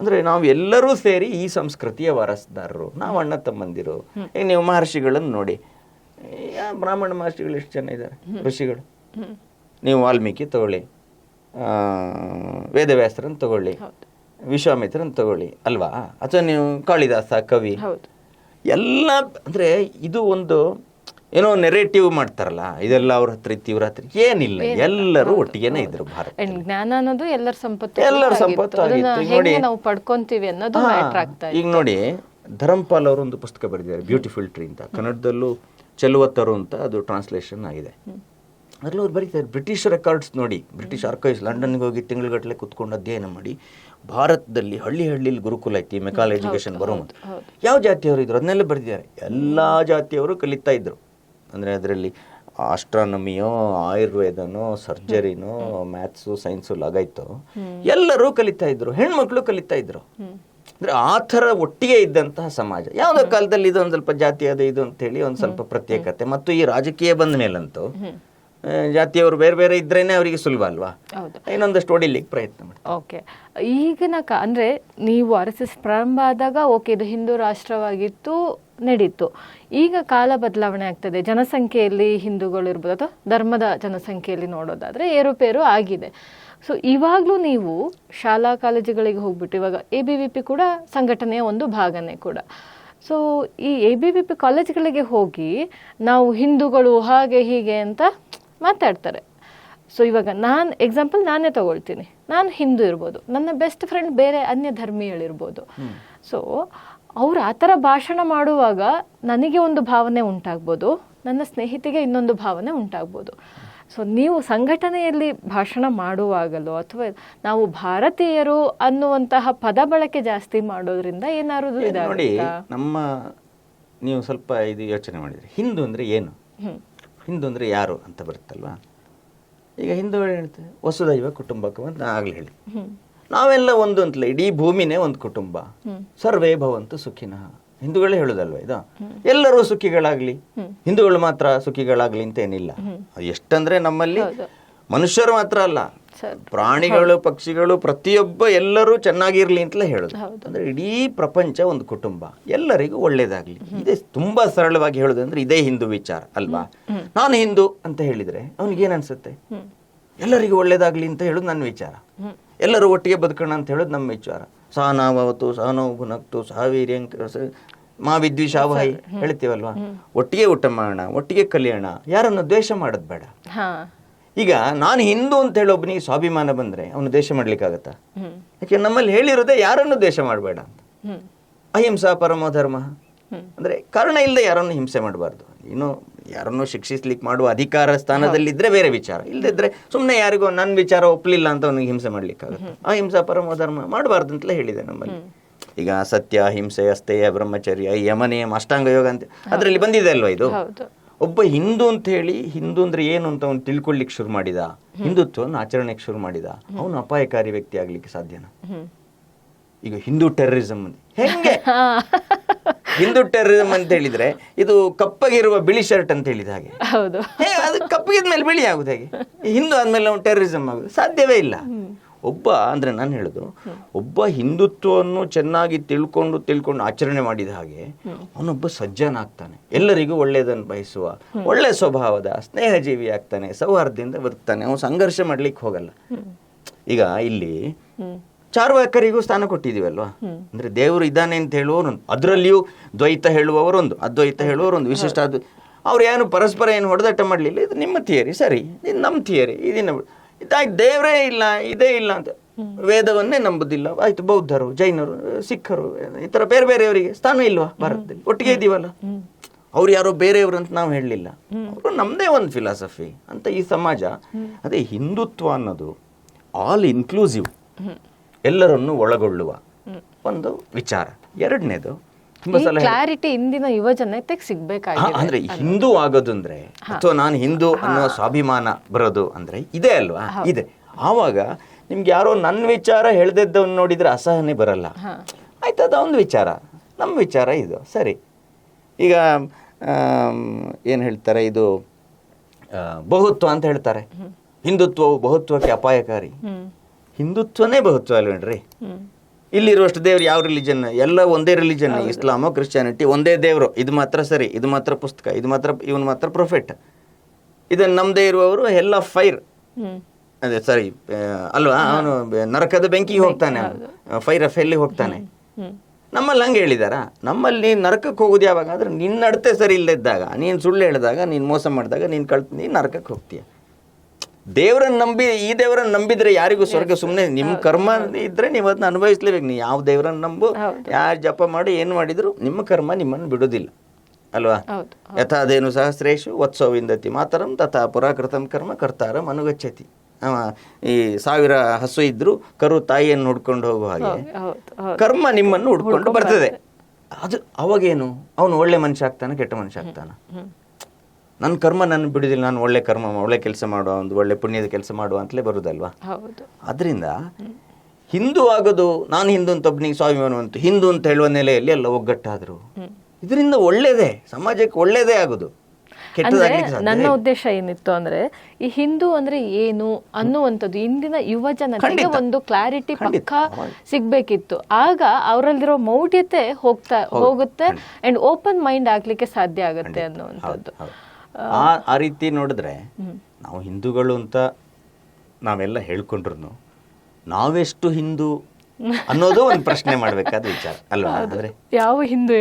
ಅಂದ್ರೆ ನಾವು ಎಲ್ಲರೂ ಸೇರಿ ಈ ಸಂಸ್ಕೃತಿಯ ವಾರಸ್ದಾರರು ನಾವು ಅಣ್ಣ ತಮ್ಮಂದಿರು ಈಗ ನೀವು ಮಹರ್ಷಿಗಳನ್ನು ನೋಡಿ. ಬ್ರಾಹ್ಮಣ ಮಹರ್ಷಿಗಳು ಎಷ್ಟು ಜನ ಇದ್ದಾರೆ? ಋಷಿಗಳು. ನೀವು ವಾಲ್ಮೀಕಿ ತಗೊಳ್ಳಿ. ವೇದವ್ಯಾಸರನ್ನ ತಗೊಳ್ಳಿ ವಿಶ್ವಾಮಿತ್ರನ್ ತಗೊಳ್ಳಿ ಅಲ್ವಾ? ಅಥವಾ ನೀವು ಕಾಳಿದಾಸ ಕವಿ ಎಲ್ಲ ಅಂದ್ರೆ ಇದು ಒಂದು ಏನೋ ನೆರೇಟಿವ್ ಮಾಡ್ತಾರಲ್ಲ ಇದೆಲ್ಲ ಅವ್ರ ಹತ್ರ ಇತ್ತು ಇವ್ರ ಹತ್ರ ಏನಿಲ್ಲ ಎಲ್ಲರೂ ಒಟ್ಟಿಗೆನೇ ಇದ್ರು ಭಾರತ ಜ್ಞಾನ ಅನ್ನೋದು ಎಲ್ಲರ ಸಂಪತ್ತು ಎಲ್ಲರ ಸಂಪತ್ತು ನೋಡಿ- ನಾವು ಪಡ್ಕೊಂತೀವಿ ಅನ್ನೋದು ಈಗ ನೋಡಿ ಧರಂಪಾಲ್ ಅವರು ಒಂದು ಪುಸ್ತಕ ಬರೆದಿದ್ದಾರೆ ಬ್ಯೂಟಿಫುಲ್ ಟ್ರೀ ಅಂತ. ಕನ್ನಡದಲ್ಲೂ ಚೆಲುವ ತರು ಅಂತ ಅದು ಟ್ರಾನ್ಸ್ಲೇಷನ್ ಆಗಿದೆ. ಅದ್ರಲ್ಲಿ ಅವ್ರು ಬರೀತಾರೆ ಬ್ರಿಟಿಷ್ ರೆಕಾರ್ಡ್ಸ್ ನೋಡಿ ಬ್ರಿಟಿಷ್ ಆರ್ಕೈವ್ಸ್ ಲಂಡನ್ಗೆ ಹೋಗಿ ತಿಂಗಳುಗಟ್ಟಲೆ ಕುತ್ಕೊಂಡು ಅಧ್ಯಯನ ಮಾಡಿ ಭಾರತದಲ್ಲಿ ಹಳ್ಳಿ ಹಳ್ಳಿಲಿ ಗುರುಕುಲ ಐತಿ ಮೆಕಾಲ್ ಎಜುಕೇಶನ್ ಬರೋ ಮುಂದೆ ಯಾವ ಜಾತಿಯವರು ಇದ್ರು? ಅದನ್ನೆಲ್ಲ ಬರೆದಿದ್ದಾರೆ. ಎಲ್ಲ ಜಾತಿಯವರು ಕಲಿತಾ ಇದ್ರು. ಅಂದರೆ ಅದರಲ್ಲಿ ಆಸ್ಟ್ರಾನಮಿಯೋ ಆಯುರ್ವೇದನೋ ಸರ್ಜರಿನೋ ಮ್ಯಾಥ್ಸು ಸೈನ್ಸು ಲಗಾಯ್ತು ಎಲ್ಲರೂ ಕಲಿತಾ ಇದ್ರು. ಹೆಣ್ಮಕ್ಳು ಕಲಿತಾ ಇದ್ರು. ಅಂದರೆ ಆ ಥರ ಒಟ್ಟಿಗೆ ಇದ್ದಂತಹ ಸಮಾಜ. ಯಾವುದೋ ಕಾಲದಲ್ಲಿ ಇದು ಒಂದು ಸ್ವಲ್ಪ ಜಾತಿ ಅದು ಇದು ಅಂತ ಹೇಳಿ ಒಂದು ಸ್ವಲ್ಪ ಪ್ರತ್ಯೇಕತೆ. ಮತ್ತು ಈ ರಾಜಕೀಯ ಬಂದ ಮೇಲಂತೂ ಜಾತಿಯವರು ಬೇರೆ ಬೇರೆ ಇದ್ರೇನೆ ಅವರಿಗೆ ಸುಲಭ ಅಲ್ವಾ? ಹೌದು. ಇನ್ನೊಂದಷ್ಟು ಹೊಡಿಲಿಕ್ಕೆ ಪ್ರಯತ್ನ ಮಾಡಿ. ಓಕೆ ಈಗಿನ ಕ ಅಂದರೆ ನೀವು ಆರ್ ಎಸ್ ಎಸ್ ಪ್ರಾರಂಭ ಆದಾಗ ಓಕೆ ಇದು ಹಿಂದೂ ರಾಷ್ಟ್ರವಾಗಿತ್ತು ನಡೀತು ಈಗ ಕಾಲ ಬದಲಾವಣೆ ಆಗ್ತದೆ. ಜನಸಂಖ್ಯೆಯಲ್ಲಿ ಹಿಂದೂಗಳು ಇರ್ಬೋದು ಅಥವಾ ಧರ್ಮದ ಜನಸಂಖ್ಯೆಯಲ್ಲಿ ನೋಡೋದಾದ್ರೆ ಏರುಪೇರು ಆಗಿದೆ. ಸೊ ಇವಾಗಲೂ ನೀವು ಶಾಲಾ ಕಾಲೇಜುಗಳಿಗೆ ಹೋಗ್ಬಿಟ್ಟು ಇವಾಗ ಎ ಬಿ ವಿ ಪಿ ಕೂಡ ಸಂಘಟನೆಯ ಒಂದು ಭಾಗನೇ ಕೂಡ. ಸೊ ಈ ಎ ಬಿ ವಿ ಪಿ ಕಾಲೇಜ್ಗಳಿಗೆ ಹೋಗಿ ನಾವು ಹಿಂದೂಗಳು ಹಾಗೆ ಹೀಗೆ ಅಂತ ಮಾತಾಡ್ತಾರೆ. ಸೊ ಇವಾಗ ನಾನು ಎಕ್ಸಾಂಪಲ್ ನಾನೇ ತಗೊಳ್ತೀನಿ. ನಾನು ಹಿಂದೂ ಇರ್ಬೋದು. ನನ್ನ ಬೆಸ್ಟ್ ಫ್ರೆಂಡ್ ಬೇರೆ ಅನ್ಯ ಧರ್ಮೀಯಳಿರ್ಬೋದು ಸೊ ಅವ್ರು ಆ ಥರ ಭಾಷಣ ಮಾಡುವಾಗ ನನಗೆ ಒಂದು ಭಾವನೆ ಉಂಟಾಗ್ಬೋದು. ನನ್ನ ಸ್ನೇಹಿತಿಗೆ ಇನ್ನೊಂದು ಭಾವನೆ ಉಂಟಾಗ್ಬೋದು. ಸೊ ನೀವು ಸಂಘಟನೆಯಲ್ಲಿ ಭಾಷಣ ಮಾಡುವಾಗಲೋ ಅಥವಾ ನಾವು ಭಾರತೀಯರು ಅನ್ನುವಂತಹ ಪದ ಬಳಕೆ ಜಾಸ್ತಿ ಮಾಡೋದ್ರಿಂದ ಏನಾದ್ರು ನೋಡಿ ನಮ್ಮ ನೀವು ಸ್ವಲ್ಪ ಇದು ಯೋಚನೆ ಮಾಡಿದ್ರಿ. ಹಿಂದೂ ಅಂದ್ರೆ ಏನು? ಹಿಂದೂ ಅಂದರೆ ಯಾರು ಅಂತ ಬರುತ್ತಲ್ವಾ? ಈಗ ಹಿಂದೂ ಹೇಳ್ತೇವೆ ವಸುದೈವ ಕುಟುಂಬಕ್ಕೆ ಅಂತ ಆಗಲಿ ಹೇಳಿ. ನಾವೆಲ್ಲ ಒಂದು ಅಂತಲೇ ಇಡೀ ಭೂಮಿನೇ ಒಂದು ಕುಟುಂಬ. ಸರ್ವೇ ಭವಂತು ಸುಖಿನಃ. ಹಿಂದೂಗಳೇ ಹೇಳುದಲ್ವಾ ಇದು? ಎಲ್ಲರೂ ಸುಖಿಗಳಾಗ್ಲಿ. ಹಿಂದೂಗಳು ಮಾತ್ರ ಸುಖಿಗಳಾಗ್ಲಿ ಅಂತ ಏನಿಲ್ಲ. ಎಷ್ಟಂದ್ರೆ ನಮ್ಮಲ್ಲಿ. ಮನುಷ್ಯರು ಮಾತ್ರ ಅಲ್ಲ. ಪ್ರಾಣಿಗಳು ಪಕ್ಷಿಗಳು ಪ್ರತಿಯೊಬ್ಬ ಎಲ್ಲರೂ ಚೆನ್ನಾಗಿರ್ಲಿ ಅಂತಲೇ ಹೇಳುದು. ಅಂದ್ರೆ ಇಡೀ ಪ್ರಪಂಚ ಒಂದು ಕುಟುಂಬ. ಎಲ್ಲರಿಗೂ ಒಳ್ಳೇದಾಗ್ಲಿ. ಇದೇ ತುಂಬಾ ಸರಳವಾಗಿ ಹೇಳುದಂದ್ರೆ ಇದೇ ಹಿಂದೂ ವಿಚಾರ ಅಲ್ವಾ? ನಾನು ಹಿಂದೂ ಅಂತ ಹೇಳಿದ್ರೆ ಅವನಿಗೆ ಏನ್ ಅನ್ಸುತ್ತೆ ಎಲ್ಲರಿಗೂ ಒಳ್ಳೇದಾಗ್ಲಿ ಅಂತ ಹೇಳೋದು ನನ್ನ ವಿಚಾರ. ಎಲ್ಲರೂ ಒಟ್ಟಿಗೆ ಬದುಕೋಣ ಅಂತ ಹೇಳೋದು ನಮ್ಮ ವಿಚಾರ. ಸಹನಾವತು ಸಹನೋ ಭುನಕ್ತು ಸಹವೀರ್ಯಂಕ ಮಾ ವಿದ್ವಿಷಾವಹೈ ಹೇಳ್ತೀವಲ್ವಾ? ಒಟ್ಟಿಗೆ ಊಟ ಮಾಡೋಣ ಒಟ್ಟಿಗೆ ಕಲಿಯೋಣ ಯಾರನ್ನು ದ್ವೇಷ ಮಾಡೋದು ಬೇಡ. ಈಗ ನಾನು ಹಿಂದೂ ಅಂತ ಹೇಳಿ ಒಬ್ಬನಿಗೆ ಸ್ವಾಭಿಮಾನ ಬಂದ್ರೆ ಅವನು ದೇಶ ಮಾಡ್ಲಿಕ್ಕಾಗತ್ತಾ? ಯಾಕೆ ನಮ್ಮಲ್ಲಿ ಹೇಳಿರೋದೆ ಯಾರನ್ನು ದೇಶ ಮಾಡಬೇಡ ಅಂತ. ಅಹಿಂಸಾ ಪರಮೋ ಧರ್ಮ. ಅಂದ್ರೆ ಕಾರಣ ಇಲ್ಲದೆ ಯಾರನ್ನು ಹಿಂಸೆ ಮಾಡಬಾರ್ದು. ಇನ್ನು ಯಾರನ್ನು ಶಿಕ್ಷಿಸ್ಲಿಕ್ಕೆ ಮಾಡುವ ಅಧಿಕಾರ ಸ್ಥಾನದಲ್ಲಿದ್ರೆ ಬೇರೆ ವಿಚಾರ. ಇಲ್ಲದಿದ್ದರೆ ಸುಮ್ಮನೆ ಯಾರಿಗೋ ನನ್ನ ವಿಚಾರ ಒಪ್ಪಲಿಲ್ಲ ಅಂತ ಅವನಿಗೆ ಹಿಂಸೆ ಮಾಡಲಿಕ್ಕಾಗುತ್ತೆ. ಅಹಿಂಸಾ ಪರಮೋ ಧರ್ಮ ಮಾಡಬಾರ್ದು ಅಂತಲೇ ಹೇಳಿದೆ ನಮ್ಮಲ್ಲಿ. ಈಗ ಸತ್ಯ ಹಿಂಸೆ ಅಸ್ಥೇಯ ಬ್ರಹ್ಮಚರ್ಯ ಯಮನಿಯಮ ಅಷ್ಟಾಂಗ ಯೋಗ ಅಂತ ಅದರಲ್ಲಿ ಬಂದಿದೆ ಅಲ್ವಾ ಇದು? ಒಬ್ಬ ಹಿಂದೂ ಅಂತ ಹೇಳಿ ಹಿಂದೂ ಅಂದ್ರೆ ಏನು ಅಂತ ಅವ್ನು ತಿಳ್ಕೊಳ್ಳಿಕ್ಕೆ ಶುರು ಮಾಡಿದ. ಹಿಂದುತ್ವವನ್ನು ಆಚರಣೆಗೆ ಶುರು ಮಾಡಿದ. ಅವನು ಅಪಾಯಕಾರಿ ವ್ಯಕ್ತಿ ಆಗ್ಲಿಕ್ಕೆ ಸಾಧ್ಯನ? ಈಗ ಹಿಂದೂ ಟೆರರಿಸಮ್ ಹೆಂಗೆ? ಹಿಂದೂ ಟೆರರಿಸಮ್ ಅಂತ ಹೇಳಿದ್ರೆ ಇದು ಕಪ್ಪಗಿರುವ ಬಿಳಿ ಶರ್ಟ್ ಅಂತ ಹೇಳಿದ ಹಾಗೆ. ಅದು ಕಪ್ಪಗಿದ್ಮೇಲೆ ಬಿಳಿ ಆಗುದು ಹೇಗೆ? ಹಿಂದೂ ಆದ್ಮೇಲೆ ಅವನು ಟೆರರಿಸಮ್ ಆಗುದು. ಸಾಧ್ಯವೇ ಇಲ್ಲ. ಒಬ್ಬ, ಅಂದ್ರೆ ನಾನು ಹೇಳೋದು, ಒಬ್ಬ ಹಿಂದುತ್ವವನ್ನು ಚೆನ್ನಾಗಿ ತಿಳ್ಕೊಂಡು ತಿಳ್ಕೊಂಡು ಆಚರಣೆ ಮಾಡಿದ ಹಾಗೆ ಅವನೊಬ್ಬ ಸಜ್ಜನ ಆಗ್ತಾನೆ. ಎಲ್ಲರಿಗೂ ಒಳ್ಳೆಯದನ್ನು ಬಯಸುವ, ಒಳ್ಳೆ ಸ್ವಭಾವದ, ಸ್ನೇಹಜೀವಿ ಆಗ್ತಾನೆ, ಸೌಹಾರ್ದದಿಂದ ಬರ್ತಾನೆ ಅವನು ಸಂಘರ್ಷ ಮಾಡ್ಲಿಕ್ಕೆ ಹೋಗಲ್ಲ. ಈಗ ಇಲ್ಲಿ ಚಾರ್ವಾಕರಿಗೂ ಸ್ಥಾನ ಕೊಟ್ಟಿದೀವಲ್ವಾ ಅಂದ್ರೆ ದೇವರು ಇದ್ದಾನೆ ಅಂತ ಹೇಳುವವರೊಂದು, ಅದರಲ್ಲಿಯೂ ದ್ವೈತ ಹೇಳುವವರೊಂದು, ಅದ್ವೈತ ಹೇಳುವವರೊಂದು ವಿಶಿಷ್ಟ ಅದು ಅವ್ರು ಏನು ಪರಸ್ಪರ ಏನು ಹೊಡೆದಾಟ ಮಾಡಲಿಲ್ಲ, ಇದು ನಿಮ್ಮ ಥಿಯರಿ ಸರಿ, ಇದು ನಮ್ಮ ಥಿಯರಿ ಇದನ್ನ ಇದಾಯ್ತು ದೇವರೇ ಇಲ್ಲ ಇದೇ ಇಲ್ಲ ಅಂತ. ವೇದವನ್ನೇ ನಂಬುದಿಲ್ಲ. ಆಯ್ತು ಬೌದ್ಧರು ಜೈನರು ಸಿಖ್ಖರು ಈ ತರ ಬೇರೆ ಬೇರೆಯವರಿಗೆ ಸ್ಥಾನ ಇಲ್ವಾ ಭಾರತದಲ್ಲಿ? ಒಟ್ಟಿಗೆ ಇದೀವಲ್ಲ? ಅವ್ರು ಯಾರೋ ಬೇರೆಯವರು ಅಂತ ನಾವು ಹೇಳಲಿಲ್ಲ. ಅವರು ನಮ್ದೇ ಒಂದು ಫಿಲಾಸಫಿ ಅಂತ ಈ ಸಮಾಜ. ಅದೇ ಹಿಂದುತ್ವ ಅನ್ನೋದು ಆಲ್ ಇನ್ಕ್ಲೂಸಿವ್ ಎಲ್ಲರನ್ನು ಒಳಗೊಳ್ಳುವ ಒಂದು ವಿಚಾರ. ಎರಡನೇದು ತುಂಬಾ ಈ ಸಲ ಕ್ಲಾರಿಟಿ ಇಂದಿನ ಯುವ ಜನತೆಗೆ ಸಿಗ್ಬೇಕಾಗಿದೆ. ಅಂದ್ರೆ ಹಿಂದೂ ಆಗೋದು ಅಂದ್ರೆ ಅಥವಾ ನಾನು ಹಿಂದೂ ಅನ್ನೋ ಸ್ವಾಭಿಮಾನ ಬರೋದು ಅಂದ್ರೆ ಇದೆ ಅಲ್ವಾ? ಇದೆ. ಆವಾಗ ನಿಮ್ಗೆ ಯಾರೋ ನನ್ನ ವಿಚಾರ ಹೇಳ್ದಿದ್ದವನ್ನ ನೋಡಿದ್ರೆ ಅಸಹನೆ ಬರಲ್ಲ. ಆಯ್ತು ಅದು ಒಂದು ವಿಚಾರ. ನಮ್ಮ ವಿಚಾರ ಇದು. ಸರಿ. ಈಗ ಏನು ಹೇಳ್ತಾರೆ ಇದು? ಬಹುತ್ವ ಅಂತ ಹೇಳ್ತಾರೆ. ಹಿಂದುತ್ವವು ಬಹುತ್ವಕ್ಕೆ ಅಪಾಯಕಾರಿ. ಹಿಂದುತ್ವನೇ ಬಹುತ್ವ ಅಲ್ವೇನ್ರಿ? ಇಲ್ಲಿರುವಷ್ಟು ದೇವ್ರು ಯಾವ ರಿಲಿಜನ್ ಎಲ್ಲ ಒಂದೇ ರಿಲಿಜನ್ ಇಸ್ಲಾಮು ಕ್ರಿಶ್ಚಿಯಾನಿಟಿ ಒಂದೇ ದೇವರು. ಇದು ಮಾತ್ರ ಸರಿ ಇದು ಮಾತ್ರ ಪುಸ್ತಕ ಇದು ಮಾತ್ರ ಇವನು ಮಾತ್ರ ಪ್ರೊಫೆಟ್ ಇದನ್ನು ನಮ್ದೇ ಇರುವವರು ಎಲ್ಲ ಫೈರ್ ಅದೇ ಸರಿ ಅಲ್ವಾ? ಅವನು ನರಕದ ಬೆಂಕಿಗೆ ಹೋಗ್ತಾನೆ ಫೈರ್ ಆಫ್ ಎಲ್ಲಿ ಹೋಗ್ತಾನೆ. ನಮ್ಮಲ್ಲಿ ಹಂಗೆ ಹೇಳಿದಾರ? ನಮ್ಮಲ್ಲಿ ನರಕಕ್ಕೆ ಹೋಗೋದು ಯಾವಾಗ? ಅಂದ್ರೆ ನಿನ್ನ ಅಡತೆ ಸರಿ ಇಲ್ಲದಿದ್ದಾಗ ನೀನು ಸುಳ್ಳು ಹೇಳಿದಾಗ ನೀನು ಮೋಸ ಮಾಡಿದಾಗ ನೀನು ಕಳ್ತ ನೀನು ನರಕಕ್ಕೆ ಹೋಗ್ತೀಯ. ದೇವರನ್ನ ನಂಬಿ ಈ ದೇವರನ್ನ ನಂಬಿದ್ರೆ ಯಾರಿಗೂ ಸ್ವರ್ಗ ಸುಮ್ಮನೆ ನಿಮ್ಮ ಕರ್ಮ ಇದ್ರೆ ನೀವು ಅದನ್ನ ಅನುಭವಿಸ್ಲೇಬೇಕು. ನೀವು ಯಾವ ದೇವರನ್ನ ನಂಬು ಯಾರು ಜಪ ಮಾಡಿ ಏನು ಮಾಡಿದ್ರು ನಿಮ್ಮ ಕರ್ಮ ನಿಮ್ಮನ್ನು ಬಿಡೋದಿಲ್ಲ ಅಲ್ವಾ? ಯಥಾದೇನು ಸಹಸ್ರೇಶು ವತ್ಸೋ ವಿಂದತಿ ಮಾತರಂ ತಥಾ ಪುರಾಕೃತಂ ಕರ್ಮ ಕರ್ತಾರಂ ಅನುಗಚ್ಚತಿ. ಅವ ಈ ಸಾವಿರ ಹಸು ಇದ್ರು ಕರು ತಾಯಿಯನ್ನು ಹುಡ್ಕೊಂಡು ಹೋಗುವ ಹಾಗೆ. ಕರ್ಮ ನಿಮ್ಮನ್ನು ಹುಡ್ಕೊಂಡು ಬರ್ತದೆ. ಅದು ಅವಾಗೇನು? ಅವನು ಒಳ್ಳೆ ಮನುಷ್ಯ ಆಗ್ತಾನೆ ಕೆಟ್ಟ ಮನುಷ್ಯ ಆಗ್ತಾನ? ನನ್ನ ಕರ್ಮ ನನ್ನ ಬಿಡುದಿಲ್ಲ ನಾನು ಒಳ್ಳೆ ಕರ್ಮ ಒಳ್ಳೆ ಕೆಲಸ ಮಾಡುವ ಒಂದು ಒಳ್ಳೆ ಪುಣ್ಯದ ಕೆಲಸ ಮಾಡುವ ಅಂತಲೇ ಬರುದಲ್ವಾ? ಅದರಿಂದ ಹಿಂದೂ ಆಗೋದು ನಾನು ಹಿಂದೂ ಅಂತ ಒಬ್ಬನಿಗೆ ಸ್ವಾಭಿಮಾನ ಅಂತ ಹಿಂದೂ ಅಂತ ಹೇಳುವ ನೆಲೆಯಲ್ಲಿ ಎಲ್ಲ ಒಗ್ಗಟ್ಟಾದ್ರು. ಇದರಿಂದ ಒಳ್ಳೇದೇ ಸಮಾಜಕ್ಕೆ ಒಳ್ಳೇದೇ ಆಗೋದು. ನನ್ನ ಉದ್ದೇಶ ಏನಿತ್ತು ಅಂದ್ರೆ ಈ ಹಿಂದೂ ಅಂದ್ರೆ ಏನು ಅನ್ನುವಂಥದ್ದು ಇಂದಿನ ಯುವ ಜನತೆಗೆ ಒಂದು ಕ್ಲಾರಿಟಿ. ಪಕ್ಕ ಸಿಗ್ಬೇಕಿತ್ತು. ಆಗ ಅವರಲ್ಲಿರೋ ಮೌಢ್ಯತೆ ಹೋಗ್ತಾ ಹೋಗುತ್ತೆ ಅಂಡ್ ಓಪನ್ ಮೈಂಡ್ ಆಗ್ಲಿಕ್ಕೆ ಸಾಧ್ಯ ಆಗುತ್ತೆ ಅನ್ನುವಂಥದ್ದು. ಆ ಆ ರೀತಿ ನೋಡಿದ್ರೆ ನಾವು ಹಿಂದೂಗಳು ಅಂತ ನಾವೆಲ್ಲ ಹೇಳ್ಕೊಂಡ್ರು ನಾವೆಷ್ಟು ಹಿಂದೂ ಅನ್ನೋದು ಒಂದು ಪ್ರಶ್ನೆ ಮಾಡಬೇಕಾದ ವಿಚಾರ ಅಲ್ವಾ? ಅಂದ್ರೆ ಯಾವ ಹಿಂದೂ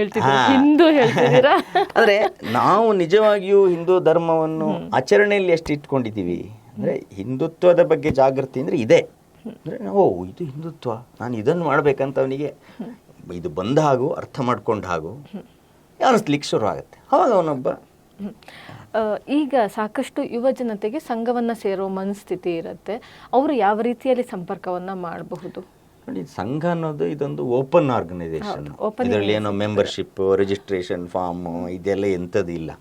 ಹಿಂದೂ ಅಂದ್ರೆ ನಾವು ನಿಜವಾಗಿಯೂ ಹಿಂದೂ ಧರ್ಮವನ್ನು ಆಚರಣೆಯಲ್ಲಿ ಎಷ್ಟು ಇಟ್ಕೊಂಡಿದ್ದೀವಿ? ಅಂದ್ರೆ ಹಿಂದುತ್ವದ ಬಗ್ಗೆ ಜಾಗೃತಿ ಅಂದ್ರೆ ಇದೆ. ಅಂದ್ರೆ ಓ ಇದು ಹಿಂದುತ್ವ. ನಾನು ಇದನ್ನು ಮಾಡ್ಬೇಕಂತ ಅವನಿಗೆ ಇದು ಬಂದ ಹಾಗೂ ಅರ್ಥ ಮಾಡ್ಕೊಂಡ ಹಾಗೂ ಅನಿಸ್ಲಿಕ್ಕೆ ಶುರು ಆಗುತ್ತೆ. ಅವಾಗ ಅವನೊಬ್ಬ ಈಗ ಸಾಕಷ್ಟು ಯುವ ಜನತೆಗೆ ಸಂಘವನ್ನ ಸೇರೋ ಮನಸ್ಥಿತಿ ಇರುತ್ತೆ. ಅವರು ಯಾವ ರೀತಿಯಲ್ಲಿ ಸಂಪರ್ಕವನ್ನ ಮಾಡಬಹುದು? ನೋಡಿ ಸಂಘ ಅನ್ನೋದು ಇದೊಂದು ಓಪನ್ ಆರ್ಗನೈಸೇಷನ್. ಇದರಲ್ಲಿ ಏನೋ ಮೆಂಬರ್ಶಿಪ್ ರಿಜಿಸ್ಟ್ರೇಷನ್ ಫಾರ್ಮ್ ಇದೆಲ್ಲ ಎಂಥದ್ದು ಇಲ್ಲ.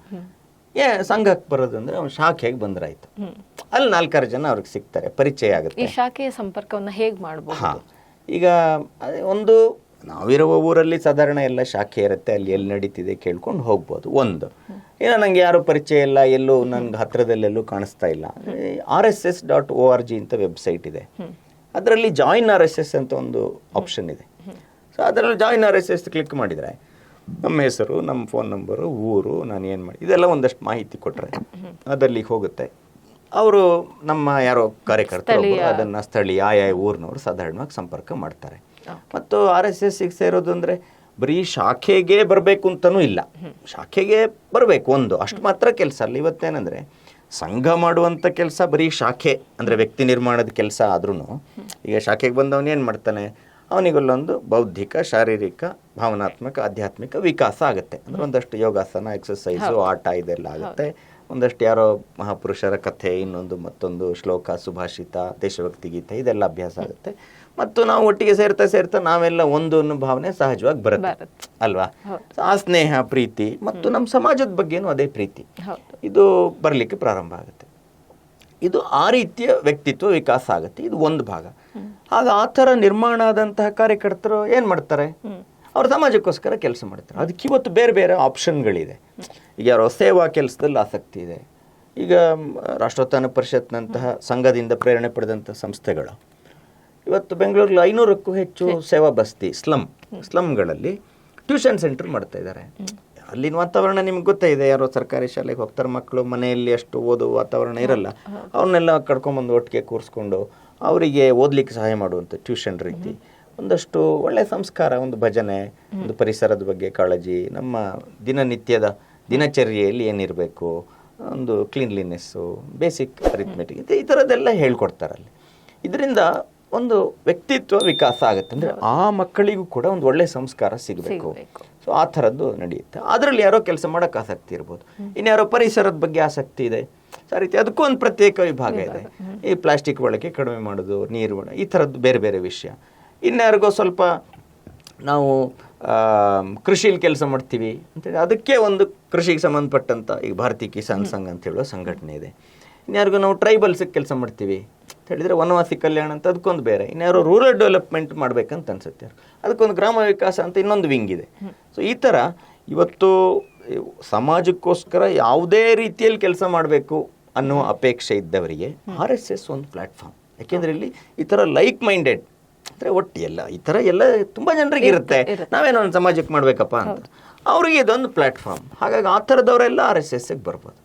ಏ ಸಂಘಕ್ಕೆ ಬರೋದಂದ್ರೆ ಅವ್ನು ಶಾಖೆಗೆ ಬಂದ್ರಾಯ್ತು? ಅಲ್ಲಿ ನಾಲ್ಕಾರು ಜನ ಅವ್ರಿಗೆ ಸಿಗ್ತಾರೆ ಪರಿಚಯ ಆಗುತ್ತೆ. ಈ ಶಾಖೆಯ ಸಂಪರ್ಕವನ್ನ ಹೇಗೆ ಮಾಡಬಹುದು? ಈಗ ಒಂದು ನಾವಿರುವ ಊರಲ್ಲಿ ಸಾಧಾರಣ ಎಲ್ಲ ಶಾಖೆ ಇರುತ್ತೆ ಅಲ್ಲಿ ಎಲ್ಲಿ ನಡೀತಿದೆ ಕೇಳ್ಕೊಂಡು ಹೋಗ್ಬೋದು. ಒಂದು. ಏನೋ ನಂಗೆ ಯಾರು ಪರಿಚಯ ಇಲ್ಲ ಎಲ್ಲೂ ನಂಗೆ ಹತ್ರದಲ್ಲೆಲ್ಲೂ ಕಾಣಿಸ್ತಾ ಇಲ್ಲ. R S S dot O R G ಅಂತ ವೆಬ್ಸೈಟ್ ಇದೆ. ಅದರಲ್ಲಿ ಜಾಯಿನ್ ಆರ್ ಎಸ್ ಎಸ್ ಅಂತ ಒಂದು ಆಪ್ಷನ್ ಇದೆ. ಸೊ ಅದರಲ್ಲಿ join R S S click ಮಾಡಿದರೆ ನಮ್ಮ ಹೆಸರು ನಮ್ಮ ಫೋನ್ ನಂಬರು ಊರು ನಾನು ಏನು ಮಾಡಿ ಇದೆಲ್ಲ ಒಂದಷ್ಟು ಮಾಹಿತಿ ಕೊಟ್ಟರೆ ಅದರಲ್ಲಿ ಹೋಗುತ್ತೆ. ಅವರು ನಮ್ಮ ಯಾರೋ ಕಾರ್ಯಕರ್ತರು ಅದನ್ನ ಸ್ಥಳೀಯ ಆಯಾ ಊರಿನವರು ಸಾಧಾರಣವಾಗಿ ಸಂಪರ್ಕ ಮಾಡ್ತಾರೆ. ಮತ್ತು ಆರ್ ಎಸ್ ಎಸ್ ಸೇರೋದು ಅಂದರೆ ಬರೀ ಶಾಖೆಗೆ ಬರಬೇಕು ಅಂತಲೂ ಇಲ್ಲ. ಶಾಖೆಗೆ ಬರಬೇಕು ಒಂದು. ಅಷ್ಟು ಮಾತ್ರ ಕೆಲಸ ಅಲ್ಲ. ಇವತ್ತೇನಂದ್ರೆ ಸಂಘ ಮಾಡುವಂಥ ಕೆಲಸ ಬರೀ ಶಾಖೆ ಅಂದ್ರೆ ವ್ಯಕ್ತಿ ನಿರ್ಮಾಣದ ಕೆಲಸ ಆದ್ರೂ ಈಗ ಶಾಖೆಗೆ ಬಂದವನು ಏನು ಮಾಡ್ತಾನೆ? ಅವನಿಗೊಲ್ಲೊಂದು ಬೌದ್ಧಿಕ ಶಾರೀರಿಕ ಭಾವನಾತ್ಮಕ ಆಧ್ಯಾತ್ಮಿಕ ವಿಕಾಸ ಆಗುತ್ತೆ. ಅಂದರೆ ಒಂದಷ್ಟು ಯೋಗಾಸನ ಎಕ್ಸಸೈಸು ಆಟ ಇದೆಲ್ಲ ಆಗುತ್ತೆ. ಒಂದಷ್ಟು ಯಾರೋ ಮಹಾಪುರುಷರ ಕಥೆ ಇನ್ನೊಂದು ಮತ್ತೊಂದು ಶ್ಲೋಕ ಸುಭಾಷಿತ ದೇಶಭಕ್ತಿ ಗೀತೆ ಇದೆಲ್ಲ ಅಭ್ಯಾಸ ಆಗುತ್ತೆ. ಮತ್ತು ನಾವು ಒಟ್ಟಿಗೆ ಸೇರ್ತಾ ಸೇರ್ತಾ ನಾವೆಲ್ಲ ಒಂದು ಅನ್ನೋ ಭಾವನೆ ಸಹಜವಾಗಿ ಬರುತ್ತೆ. ಅಲ್ವಾ? ಆ ಸ್ನೇಹ ಪ್ರೀತಿ ಮತ್ತು ನಮ್ಮ ಸಮಾಜದ ಬಗ್ಗೆನೂ ಅದೇ ಪ್ರೀತಿ. ಇದು ಬರಲಿಕ್ಕೆ ಪ್ರಾರಂಭ ಆಗುತ್ತೆ. ಇದು ಆ ರೀತಿಯ ವ್ಯಕ್ತಿತ್ವ ವಿಕಾಸ ಆಗುತ್ತೆ. ಇದು ಒಂದು ಭಾಗ. ಆಗ ಆ ಥರ ನಿರ್ಮಾಣ ಆದಂತಹ ಕಾರ್ಯಕರ್ತರು ಏನು ಮಾಡ್ತಾರೆ? ಅವ್ರು ಸಮಾಜಕ್ಕೋಸ್ಕರ ಕೆಲಸ ಮಾಡ್ತಾರೆ. ಅದಕ್ಕೆ ಇವತ್ತು ಬೇರೆ ಬೇರೆ ಆಪ್ಷನ್ಗಳಿದೆ. ಈಗ ಯಾರೋ ಸೇವಾ ಕೆಲಸದಲ್ಲಿ ಆಸಕ್ತಿ ಇದೆ. ಈಗ ರಾಷ್ಟ್ರೋತ್ಥಾನ ಪರಿಷತ್ನಂತಹ ಸಂಘದಿಂದ ಪ್ರೇರಣೆ ಪಡೆದಂಥ ಸಂಸ್ಥೆಗಳು. ಇವತ್ತು ಬೆಂಗಳೂರಲ್ಲಿ ಐನೂರಕ್ಕೂ ಹೆಚ್ಚು ಸೇವಾ ಬಸ್ತಿ ಸ್ಲಮ್ ಸ್ಲಮ್ಗಳಲ್ಲಿ ಟ್ಯೂಷನ್ ಸೆಂಟರ್ ಮಾಡ್ತಾ ಇದ್ದಾರೆ. ಅಲ್ಲಿನ ವಾತಾವರಣ ನಿಮ್ಗೆ ಗೊತ್ತೇ ಇದೆ ಯಾರೋ ಸರ್ಕಾರಿ ಶಾಲೆಗೆ ಹೋಗ್ತಾರೆ ಮಕ್ಕಳು ಮನೆಯಲ್ಲಿ ಅಷ್ಟು ಓದೋ ವಾತಾವರಣ ಇರಲ್ಲ. ಅವ್ರನ್ನೆಲ್ಲ ಕರ್ಕೊಂಬಂದು ಒಟ್ಟಿಗೆ ಕೂರಿಸ್ಕೊಂಡು ಅವರಿಗೆ ಓದಲಿಕ್ಕೆ ಸಹಾಯ ಮಾಡುವಂಥ ಟ್ಯೂಷನ್ ರೀತಿ. ಒಂದಷ್ಟು ಒಳ್ಳೆಯ ಸಂಸ್ಕಾರ ಒಂದು ಭಜನೆ ಒಂದು ಪರಿಸರದ ಬಗ್ಗೆ ಕಾಳಜಿ ನಮ್ಮ ದಿನನಿತ್ಯದ ದಿನಚರ್ಯೆಯಲ್ಲಿ ಏನಿರಬೇಕು ಒಂದು ಕ್ಲೀನ್ಲಿನೆಸ್ಸು ಬೇಸಿಕ್ ಅರಿತ್ಮೆಟಿಕ್ ಈ ಥರದ್ದೆಲ್ಲ ಹೇಳ್ಕೊಡ್ತಾರಲ್ಲಿ ಇದರಿಂದ ಒಂದು ವ್ಯಕ್ತಿತ್ವ ವಿಕಾಸ ಆಗುತ್ತೆ. ಅಂದರೆ ಆ ಮಕ್ಕಳಿಗೂ ಕೂಡ ಒಂದು ಒಳ್ಳೆ ಸಂಸ್ಕಾರ ಸಿಗಬೇಕು. ಸೊ ಆ ಥರದ್ದು ನಡೆಯುತ್ತೆ. ಅದರಲ್ಲಿ ಯಾರೋ ಕೆಲಸ ಮಾಡೋಕ್ಕೆ ಆಸಕ್ತಿ ಇರ್ಬೋದು. ಇನ್ಯಾರೋ ಪರಿಸರದ ಬಗ್ಗೆ ಆಸಕ್ತಿ ಇದೆ. ಸೊ ಆ ರೀತಿ ಅದಕ್ಕೂ ಒಂದು ಪ್ರತ್ಯೇಕ ವಿಭಾಗ ಇದೆ. ಈ ಪ್ಲಾಸ್ಟಿಕ್ ಬಳಕೆ ಕಡಿಮೆ ಮಾಡೋದು ನೀರು ಈ ಥರದ್ದು ಬೇರೆ ಬೇರೆ ವಿಷಯ. ಇನ್ಯಾರಿಗೋ ಸ್ವಲ್ಪ ನಾವು ಕೃಷಿಯಲ್ಲಿ ಕೆಲಸ ಮಾಡ್ತೀವಿ ಅಂತೇಳಿ ಅದಕ್ಕೆ ಒಂದು ಕೃಷಿಗೆ ಸಂಬಂಧಪಟ್ಟಂಥ ಈಗ ಭಾರತೀಯ ಕಿಸಾನ್ ಸಂಘ ಅಂತ ಹೇಳುವ ಸಂಘಟನೆ ಇದೆ. ಇನ್ಯಾರಿಗೂ ನಾವು ಟ್ರೈಬಲ್ಸಿಗೆ ಕೆಲಸ ಮಾಡ್ತೀವಿ. ಅಂತ ಹೇಳಿದರೆ ವನವಾಸಿ ಕಲ್ಯಾಣ ಅಂತ ಅದಕ್ಕೊಂದು ಬೇರೆ. ಇನ್ಯಾರೋ ರೂರಲ್ ಡೆವಲಪ್ಮೆಂಟ್ ಮಾಡ್ಬೇಕಂತ ಅನ್ಸುತ್ತೆ ಅದಕ್ಕೊಂದು ಗ್ರಾಮ ವಿಕಾಸ ಅಂತ ಇನ್ನೊಂದು ವಿಂಗ್ ಇದೆ. ಸೊ ಈ ಥರ ಇವತ್ತು ಸಮಾಜಕ್ಕೋಸ್ಕರ ಯಾವುದೇ ರೀತಿಯಲ್ಲಿ ಕೆಲಸ ಮಾಡಬೇಕು ಅನ್ನೋ ಅಪೇಕ್ಷೆ ಇದ್ದವರಿಗೆ ಆರ್ ಎಸ್ ಎಸ್ ಒಂದು ಪ್ಲಾಟ್ಫಾರ್ಮ್ ಯಾಕೆಂದರೆ ಇಲ್ಲಿ ಈ ಥರ ಲೈಕ್ ಮೈಂಡೆಡ್ ಅಂದರೆ ಒಟ್ಟು ಎಲ್ಲ ಈ ಥರ ಎಲ್ಲ ತುಂಬ ಜನರಿಗೆ ಇರುತ್ತೆ. ನಾವೇನೋ ಒಂದು ಸಮಾಜಕ್ಕೆ ಮಾಡಬೇಕಪ್ಪ ಅಂತ. ಅವರಿಗೆ ಇದೊಂದು ಪ್ಲಾಟ್ಫಾರ್ಮ್ ಹಾಗಾಗಿ ಆ ಥರದವರೆಲ್ಲ ಆರ್ ಎಸ್ ಎಸ್ಗೆ ಬರ್ಬೋದು.